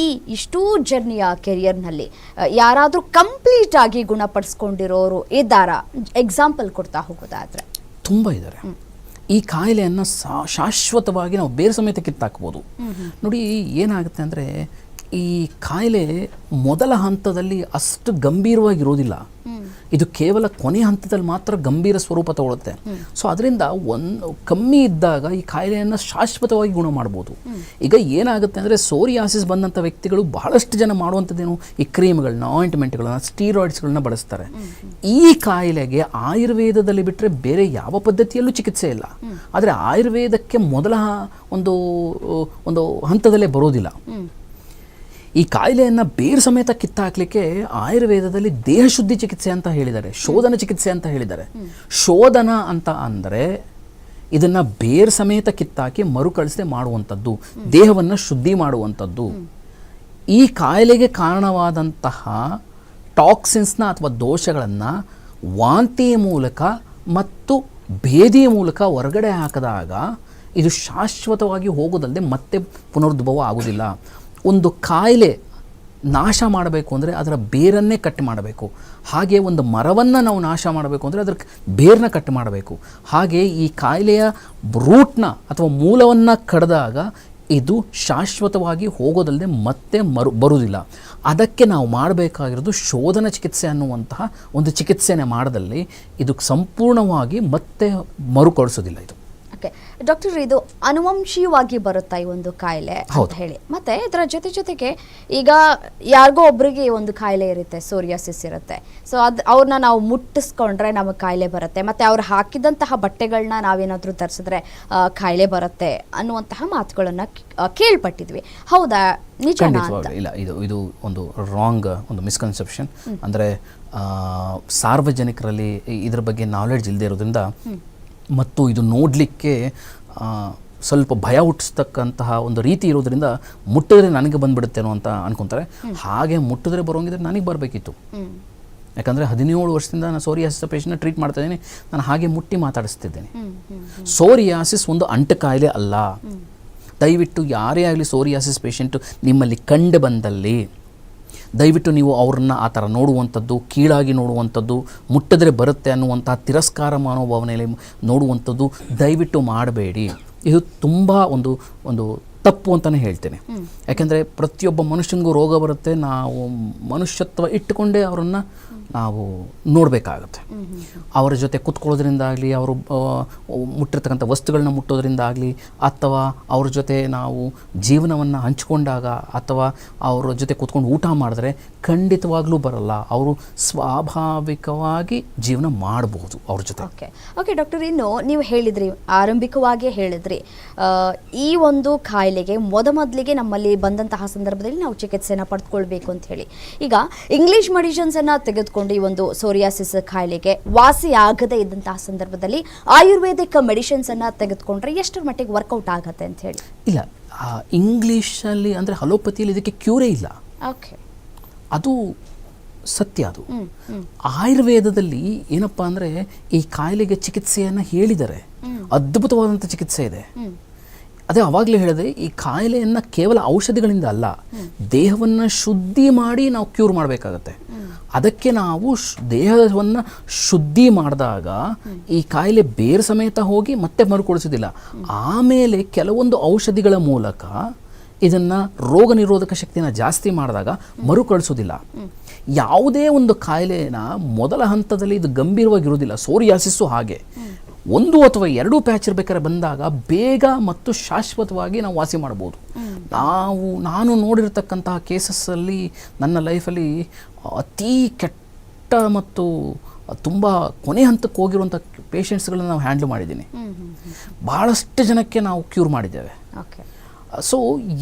ಈ ಇಷ್ಟೂ ಜರ್ನಿಯ ಕೆರಿಯರ್ನಲ್ಲಿ ಯಾರಾದರೂ ಕಂಪ್ಲೀಟ್ ಆಗಿ ಗುಣಪಡಿಸ್ಕೊಂಡಿರೋರು ಇದ್ದಾರಾ? ಎಕ್ಸಾಂಪಲ್ ಕೊಡ್ತಾ ಹೋಗೋದಾದರೆ. ತುಂಬ ಇದ್ದಾರೆ. ಈ ಕಾಯಿಲೆಯನ್ನು ಸಾ ಶಾಶ್ವತವಾಗಿ ನಾವು ಬೇರೆ ಸಮೇತ ಕಿತ್ತಾಕ್ಬೋದು. ನೋಡಿ ಏನಾಗುತ್ತೆ ಅಂದರೆ ಈ ಕಾಯಿಲೆ ಮೊದಲ ಹಂತದಲ್ಲಿ ಅಷ್ಟು ಗಂಭೀರವಾಗಿರೋದಿಲ್ಲ ಇದು ಕೇವಲ ಕೊನೆ ಹಂತದಲ್ಲಿ ಮಾತ್ರ ಗಂಭೀರ ಸ್ವರೂಪ ತಗೊಳುತ್ತೆ. ಸೊ ಅದರಿಂದ ಒಂದು ಕಮ್ಮಿ ಇದ್ದಾಗ ಈ ಕಾಯಿಲೆಯನ್ನು ಶಾಶ್ವತವಾಗಿ ಗುಣ ಮಾಡ್ಬೋದು. ಈಗ ಏನಾಗುತ್ತೆ ಅಂದರೆ ಸೋರಿಯಾಸಿಸ್ ಬಂದಂಥ ವ್ಯಕ್ತಿಗಳು ಬಹಳಷ್ಟು ಜನ ಮಾಡುವಂಥದ್ದೇನು ಈ ಕ್ರೀಮ್ಗಳನ್ನ ಆಯಿಂಟ್ಮೆಂಟ್ಗಳನ್ನ ಸ್ಟೀರಾಯ್ಡ್ಸ್ಗಳನ್ನ ಬಳಸ್ತಾರೆ. ಈ ಕಾಯಿಲೆಗೆ ಆಯುರ್ವೇದದಲ್ಲಿ ಬಿಟ್ಟರೆ ಬೇರೆ ಯಾವ ಪದ್ಧತಿಯಲ್ಲೂ ಚಿಕಿತ್ಸೆ ಇಲ್ಲ. ಆದರೆ ಆಯುರ್ವೇದಕ್ಕೆ ಮೊದಲ ಒಂದು ಒಂದು ಹಂತದಲ್ಲೇ ಬರೋದಿಲ್ಲ. ಈ ಕಾಯಿಲೆಯನ್ನು ಬೇರು ಸಮೇತ ಕಿತ್ತಾಕ್ಲಿಕ್ಕೆ ಆಯುರ್ವೇದದಲ್ಲಿ ದೇಹ ಶುದ್ಧಿ ಚಿಕಿತ್ಸೆ ಅಂತ ಹೇಳಿದ್ದಾರೆ, ಶೋಧನ ಚಿಕಿತ್ಸೆ ಅಂತ ಹೇಳಿದ್ದಾರೆ. ಶೋಧನ ಅಂತ ಅಂದರೆ ಇದನ್ನು ಬೇರು ಸಮೇತ ಕಿತ್ತಾಕಿ ಮರುಕಳಿಸದೆ ಮಾಡುವಂಥದ್ದು, ದೇಹವನ್ನು ಶುದ್ಧಿ ಮಾಡುವಂಥದ್ದು. ಈ ಕಾಯಿಲೆಗೆ ಕಾರಣವಾದಂತಹ ಟಾಕ್ಸಿನ್ಸ್ನ ಅಥವಾ ದೋಷಗಳನ್ನು ವಾಂತಿ ಮೂಲಕ ಮತ್ತು ಭೇದಿಯ ಮೂಲಕ ಹೊರಗಡೆ ಹಾಕಿದಾಗ ಇದು ಶಾಶ್ವತವಾಗಿ ಹೋಗೋದಲ್ಲದೆ ಮತ್ತೆ ಪುನರುದ್ಭವ ಆಗೋದಿಲ್ಲ ಒಂದು ಕಾಯಿಲೆ ನಾಶ ಮಾಡಬೇಕು ಅಂದರೆ ಅದರ ಬೇರನ್ನೇ ಕಟ್ ಮಾಡಬೇಕು. ಹಾಗೆ ಒಂದು ಮರವನ್ನು ನಾವು ನಾಶ ಮಾಡಬೇಕು ಅಂದರೆ ಅದರ ಬೇರನ್ನ ಕಟ್ ಮಾಡಬೇಕು. ಹಾಗೆ ಈ ಕಾಯಿಲೆಯ ರೂಟ್ನ ಅಥವಾ ಮೂಲವನ್ನು ಕಡಿದಾಗ ಇದು ಶಾಶ್ವತವಾಗಿ ಹೋಗೋದಲ್ಲದೆ ಮತ್ತೆ ಮರು, ಬರುವುದಿಲ್ಲ. ಅದಕ್ಕೆ ನಾವು ಮಾಡಬೇಕಾಗಿರೋದು ಶೋಧನ ಚಿಕಿತ್ಸೆ ಅನ್ನುವಂತಹ ಒಂದು ಚಿಕಿತ್ಸೆನೇ ಮಾಡದಲ್ಲಿ ಇದು ಸಂಪೂರ್ಣವಾಗಿ ಮತ್ತೆ ಮರುಕಳಿಸೋದಿಲ್ಲ ಇದು. ಡಾಕ್ಟರ್ ಇದು ಅನುವಂಶೀಯವಾಗಿ ಬರುತ್ತಾ ಈ ಒಂದು ಕಾಯಿಲೆ ಅಂತ. ಹೇಳಿ. ಮತ್ತೆ ಇದರ ಜೊತೆ ಜೊತೆಗೆ ಈಗ ಯಾರಿಗೋ ಒಬ್ರಿಗೆ ಈ ಒಂದು ಕಾಯಿಲೆ ಇರುತ್ತೆ ಸೋರಿಯಾಸಿಸ್ ಇರುತ್ತೆ. ಸೊ ಅದು ಅವ್ರನ್ನ ನಾವು ಮುಟ್ಟಿಸ್ಕೊಂಡ್ರೆ ನಮಗೆ ಕಾಯಿಲೆ ಬರುತ್ತೆ. ಮತ್ತೆ ಅವ್ರು ಹಾಕಿದಂತಹ ಬಟ್ಟೆಗಳನ್ನ ನಾವೇನಾದರೂ ತರಿಸಿದ್ರೆ ಕಾಯಿಲೆ ಬರುತ್ತೆ ಅನ್ನುವಂತಹ ಮಾತುಗಳನ್ನ ಕೇಳ್ಪಟ್ಟಿದ್ವಿ. ಹೌದಾ? ನಿಜ ಇಲ್ಲ ಇದು ಇದು ಒಂದು ರಾಂಗ್ ಒಂದು ಮಿಸ್ಕನ್ಸೆಪ್ಷನ್ ಅಂದರೆ ಸಾರ್ವಜನಿಕರಲ್ಲಿ ಇದ್ರ ಬಗ್ಗೆ ನಾಲೆಡ್ಜ್ ಇಲ್ಲದೆ ಇರೋದ್ರಿಂದ ಮತ್ತು ಇದು ನೋಡಲಿಕ್ಕೆ ಸ್ವಲ್ಪ ಭಯ ಹುಟ್ಟಿಸ್ತಕ್ಕಂತಹ ಒಂದು ರೀತಿ ಇರೋದ್ರಿಂದ ಮುಟ್ಟಿದ್ರೆ ನನಗೆ ಬಂದ್ಬಿಡುತ್ತೇನೋ ಅಂತ ಅನ್ಕೊಂತಾರೆ. ಹಾಗೆ ಮುಟ್ಟಿದ್ರೆ ಬರೋಂಗಿದ್ರೆ ನನಗೆ ಬರಬೇಕಿತ್ತು. ಯಾಕಂದರೆ ಹದಿನೇಳು ವರ್ಷದಿಂದ ನಾನು ಸೋರಿಯಾಸಿಸ್ ಪೇಷಂಟ್ನ ಟ್ರೀಟ್ ಮಾಡ್ತಾ ಇದ್ದೀನಿ. ನಾನು ಹಾಗೆ ಮುಟ್ಟಿ ಮಾತಾಡಿಸ್ತಿದ್ದೇನೆ. ಸೋರಿಯಾಸಿಸ್ ಒಂದು ಅಂಟು ಕಾಯಿಲೆ ಅಲ್ಲ. ದಯವಿಟ್ಟು ಯಾರೇ ಆಗಲಿ ಸೋರಿಯಾಸಿಸ್ ಪೇಷಂಟು ನಿಮ್ಮಲ್ಲಿ ಕಂಡು ಬಂದಲ್ಲಿ. ದಯವಿಟ್ಟು ನೀವು ಅವ್ರನ್ನ ಆ ಥರ ನೋಡುವಂಥದ್ದು ಕೀಳಾಗಿ ನೋಡುವಂಥದ್ದು ಮುಟ್ಟಿದ್ರೆ ಬರುತ್ತೆ ಅನ್ನುವಂಥ ತಿರಸ್ಕಾರ ಮನೋಭಾವನೆಯಲ್ಲಿ ನೋಡುವಂಥದ್ದು ದಯವಿಟ್ಟು ಮಾಡಬೇಡಿ. ಇದು ತುಂಬ ಒಂದು ಒಂದು ತಪ್ಪು ಅಂತಲೇ ಹೇಳ್ತೇನೆ. ಯಾಕೆಂದರೆ ಪ್ರತಿಯೊಬ್ಬ ಮನುಷ್ಯನಿಗೂ ರೋಗ ಬರುತ್ತೆ ನಾವು ಮನುಷ್ಯತ್ವ ಇಟ್ಟುಕೊಂಡೇ ಅವರನ್ನು ನಾವು ನೋಡಬೇಕಾಗತ್ತೆ. ಅವರ ಜೊತೆ ಕುತ್ಕೊಳ್ಳೋದ್ರಿಂದಾಗಲಿ ಅವರು ಆ, ಮುಟ್ಟಿರ್ತಕ್ಕಂಥ ವಸ್ತುಗಳನ್ನ ಮುಟ್ಟೋದ್ರಿಂದ ಆಗಲಿ ಅಥವಾ ಅವ್ರ ಜೊತೆ ನಾವು ಜೀವನವನ್ನು ಹಂಚಿಕೊಂಡಾಗ ಅಥವಾ ಅವರ ಜೊತೆ ಕುತ್ಕೊಂಡು ಊಟ ಮಾಡಿದ್ರೆ ಖಂಡಿತವಾಗ್ಲೂ ಬರಲ್ಲ. ಅವರು ಸ್ವಾಭಾವಿಕವಾಗಿ ಜೀವನ ಮಾಡಬಹುದು ಅವ್ರ ಜೊತೆ. ಓಕೆ. ಓಕೆ ಡಾಕ್ಟರ್ ಇನ್ನು ನೀವು ಹೇಳಿದ್ರಿ ಆರಂಭಿಕವಾಗಿಯೇ ಹೇಳಿದ್ರಿ ಈ ಒಂದು ಕಾಯಿಲೆಗೆ ಮೊದಮೊದಲಿಗೆ ನಮ್ಮಲ್ಲಿ ಬಂದಂತಹ ಸಂದರ್ಭದಲ್ಲಿ ನಾವು ಚಿಕಿತ್ಸೆಯನ್ನು ಪಡೆದುಕೊಳ್ಬೇಕು ಅಂತ ಹೇಳಿ. ಈಗ ಇಂಗ್ಲಿಷ್ ಮೆಡಿಷನ್ಸನ್ನು ತೆಗೆದುಕೊಂಡು ಈ ಒಂದು ಸೋರಿಯಾಸಿಸ್ ಕಾಯಿಲೆಗೆ ವಾಸಿ ಆಗದೇ ಇದ್ದಂತಹ ಸಂದರ್ಭದಲ್ಲಿ ಆಯುರ್ವೇದಿಕ್ ಮೆಡಿಸಿನ್ಸನ್ನು ತೆಗೆದುಕೊಂಡ್ರೆ ಎಷ್ಟರ ಮಟ್ಟಿಗೆ ವರ್ಕೌಟ್ ಆಗತ್ತೆ ಅಂತ ಹೇಳಿ. ಇಲ್ಲ ಆ, ಅಲ್ಲಿ ಅಂದ್ರೆ ಹಲೋಪತಿಯಲ್ಲಿ ಇದಕ್ಕೆ ಕ್ಯೂರೇ ಇಲ್ಲ. ಓಕೆ ಅದು ಸತ್ಯ ಅದು. ಆಯುರ್ವೇದದಲ್ಲಿ ಏನಪ್ಪಾ ಅಂದ್ರೆ ಈ ಕಾಯಿಲೆಗೆ ಚಿಕಿತ್ಸೆಯನ್ನು ಹೇಳಿದ್ದಾರೆ ಅದ್ಭುತವಾದಂತ ಚಿಕಿತ್ಸೆ ಇದೆ. ಅದೇ ಅವಾಗಲೇ ಹೇಳಿದೆ ಈ ಕಾಯಿಲೆಯನ್ನು ಕೇವಲ ಔಷಧಿಗಳಿಂದ ಅಲ್ಲ ದೇಹವನ್ನು ಶುದ್ಧಿ ಮಾಡಿ ನಾವು ಕ್ಯೂರ್ ಮಾಡಬೇಕಾಗತ್ತೆ. ಅದಕ್ಕೆ ನಾವು ದೇಹವನ್ನು ಶುದ್ಧಿ ಮಾಡಿದಾಗ ಈ ಕಾಯಿಲೆ ಬೇರೆ ಸಮೇತ ಹೋಗಿ ಮತ್ತೆ ಮರುಕೊಳಿಸೋದಿಲ್ಲ ಆಮೇಲೆ ಕೆಲವೊಂದು ಔಷಧಿಗಳ ಮೂಲಕ ಇದನ್ನು ರೋಗ ನಿರೋಧಕ ಶಕ್ತಿನ ಜಾಸ್ತಿ ಮಾಡಿದಾಗ ಮರುಕಳಿಸೋದಿಲ್ಲ ಯಾವುದೇ ಒಂದು ಕಾಯಿಲೆನ ಮೊದಲ ಹಂತದಲ್ಲಿ ಇದು ಗಂಭೀರವಾಗಿರೋದಿಲ್ಲ ಸೋರಿಯಾಸಿಸ್ಸು ಹಾಗೆ. ಒಂದು ಅಥವಾ ಎರಡು ಪ್ಯಾಚ್ ಇರ್ಬೇಕಾದ್ರೆ ಬಂದಾಗ ಬೇಗ ಮತ್ತು ಶಾಶ್ವತವಾಗಿ ನಾವು ವಾಸಿ ಮಾಡ್ಬೋದು. ನಾವು, ನಾನು ನೋಡಿರ್ತಕ್ಕಂತಹ ಕೇಸಸ್ಸಲ್ಲಿ ನನ್ನ ಲೈಫಲ್ಲಿ ಅತೀ ಕೆಟ್ಟ ಮತ್ತು ತುಂಬ ಕೊನೆ ಹಂತಕ್ಕೆ ಹೋಗಿರುವಂಥ ಪೇಷಂಟ್ಸ್ಗಳನ್ನ ನಾವು ಹ್ಯಾಂಡಲ್ ಮಾಡಿದ್ದೀನಿ. ಭಾಳಷ್ಟು ಜನಕ್ಕೆ ನಾವು ಕ್ಯೂರ್ ಮಾಡಿದ್ದೇವೆ. ಓಕೆ. ಸೊ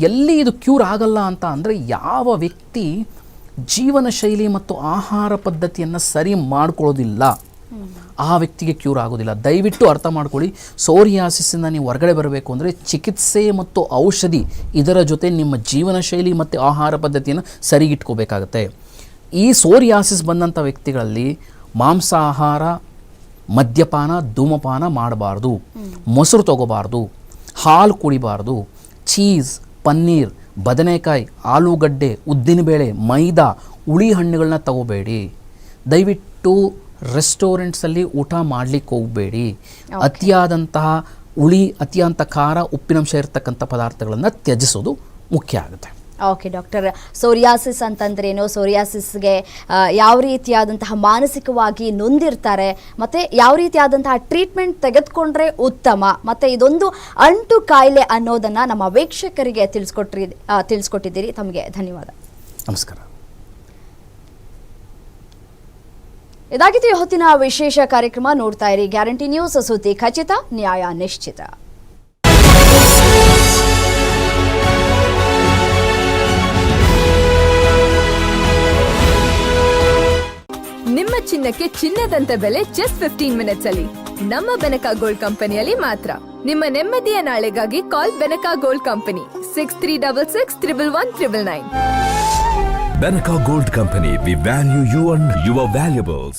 ಎಲ್ಲಿ ಇದು ಕ್ಯೂರ್ ಆಗಲ್ಲ ಅಂತ ಅಂದರೆ ಯಾವ ವ್ಯಕ್ತಿ ಜೀವನ ಶೈಲಿ ಮತ್ತು ಆಹಾರ ಪದ್ಧತಿಯನ್ನು ಸರಿ ಮಾಡ್ಕೊಳ್ಳೋದಿಲ್ಲ ಆ ವ್ಯಕ್ತಿಗೆ ಕ್ಯೂರ್ ಆಗೋದಿಲ್ಲ. ದಯವಿಟ್ಟು ಅರ್ಥ ಮಾಡ್ಕೊಳ್ಳಿ ಸೋರಿಯಾಸಿಸ್ಸಿಂದ ನೀವು ಹೊರಗಡೆ ಬರಬೇಕು ಅಂದರೆ ಚಿಕಿತ್ಸೆ ಮತ್ತು ಔಷಧಿ ಇದರ ಜೊತೆ ನಿಮ್ಮ ಜೀವನ ಶೈಲಿ ಮತ್ತು ಆಹಾರ ಪದ್ಧತಿಯನ್ನು ಸರಿಗಿಟ್ಕೋಬೇಕಾಗತ್ತೆ. ಈ ಸೋರಿಯಾಸಿಸ್ ಬಂದಂಥ ವ್ಯಕ್ತಿಗಳಲ್ಲಿ ಮಾಂಸಾಹಾರ ಮದ್ಯಪಾನ ಧೂಮಪಾನ ಮಾಡಬಾರ್ದು. ಮೊಸರು ತಗೋಬಾರ್ದು. ಹಾಲು ಕುಡಿಬಾರ್ದು. ಚೀಸ್ ಪನ್ನೀರ್ ಬದನೆಕಾಯಿ ಆಲೂಗಡ್ಡೆ ಉದ್ದಿನಬೇಳೆ ಮೈದಾ ಹುಳಿ ಹಣ್ಣುಗಳನ್ನ ತಗೋಬೇಡಿ. ದಯವಿಟ್ಟು ರೆಸ್ಟೋರೆಂಟ್ಸಲ್ಲಿ ಊಟ ಮಾಡಲಿಕ್ಕೆ ಹೋಗಬೇಡಿ. ಅತಿಯಾದಂತಹ ಹುಳಿ ಅತಿಯಾದಂಥ ಖಾರ ಉಪ್ಪಿನಂಶ ಇರತಕ್ಕಂಥ ಪದಾರ್ಥಗಳನ್ನು ತ್ಯಜಿಸೋದು ಮುಖ್ಯ ಆಗುತ್ತೆ. ಓಕೆ ಡಾಕ್ಟರ್ ಸೋರಿಯಾಸಿಸ್ ಅಂತಂದ್ರೇನು? ಸೋರಿಯಾಸಿಸ್ಗೆ ಯಾವ ರೀತಿಯಾದಂತಹ ಮಾನಸಿಕವಾಗಿ ನೊಂದಿರ್ತಾರೆ? ಮತ್ತು ಯಾವ ರೀತಿಯಾದಂತಹ ಟ್ರೀಟ್ಮೆಂಟ್ ತೆಗೆದುಕೊಂಡ್ರೆ ಉತ್ತಮ? ಮತ್ತು ಇದೊಂದು ಅಂಟು ಕಾಯಿಲೆ ಅನ್ನೋದನ್ನು ನಮ್ಮ ವೀಕ್ಷಕರಿಗೆ ತಿಳಿಸ್ಕೊಟ್ರಿ ತಿಳಿಸ್ಕೊಟ್ಟಿದ್ದೀರಿ. ತಮಗೆ ಧನ್ಯವಾದ. ನಮಸ್ಕಾರ. ಇದಾಗಿತ್ತು ಹೊತ್ತಿನ ವಿಶೇಷ ಕಾರ್ಯಕ್ರಮ ನೋಡ್ತಾ ಇರಿ. ಗ್ಯಾರಂಟಿ ನ್ಯೂಸ್ ಸುದ್ದಿ ಖಚಿತ ನ್ಯಾಯ ನಿಶ್ಚಿತ. ನಿಮ್ಮ ಚಿನ್ನಕ್ಕೆ ಚಿನ್ನದಂತ ಬೆಲೆ ಜಸ್ಟ್ ಫಿಫ್ಟೀನ್ ಮಿನಿಟ್ಸ್ ಅಲ್ಲಿ. ನಮ್ಮ ಬೆನಕ ಗೋಲ್ಡ್ ಕಂಪನಿಯಲ್ಲಿ ಮಾತ್ರ. ನಿಮ್ಮ ನೆಮ್ಮದಿಯ ನಾಳೆಗಾಗಿ call Benaka gold company six three double six triple one triple nine Benaka gold company we value you and your valuables.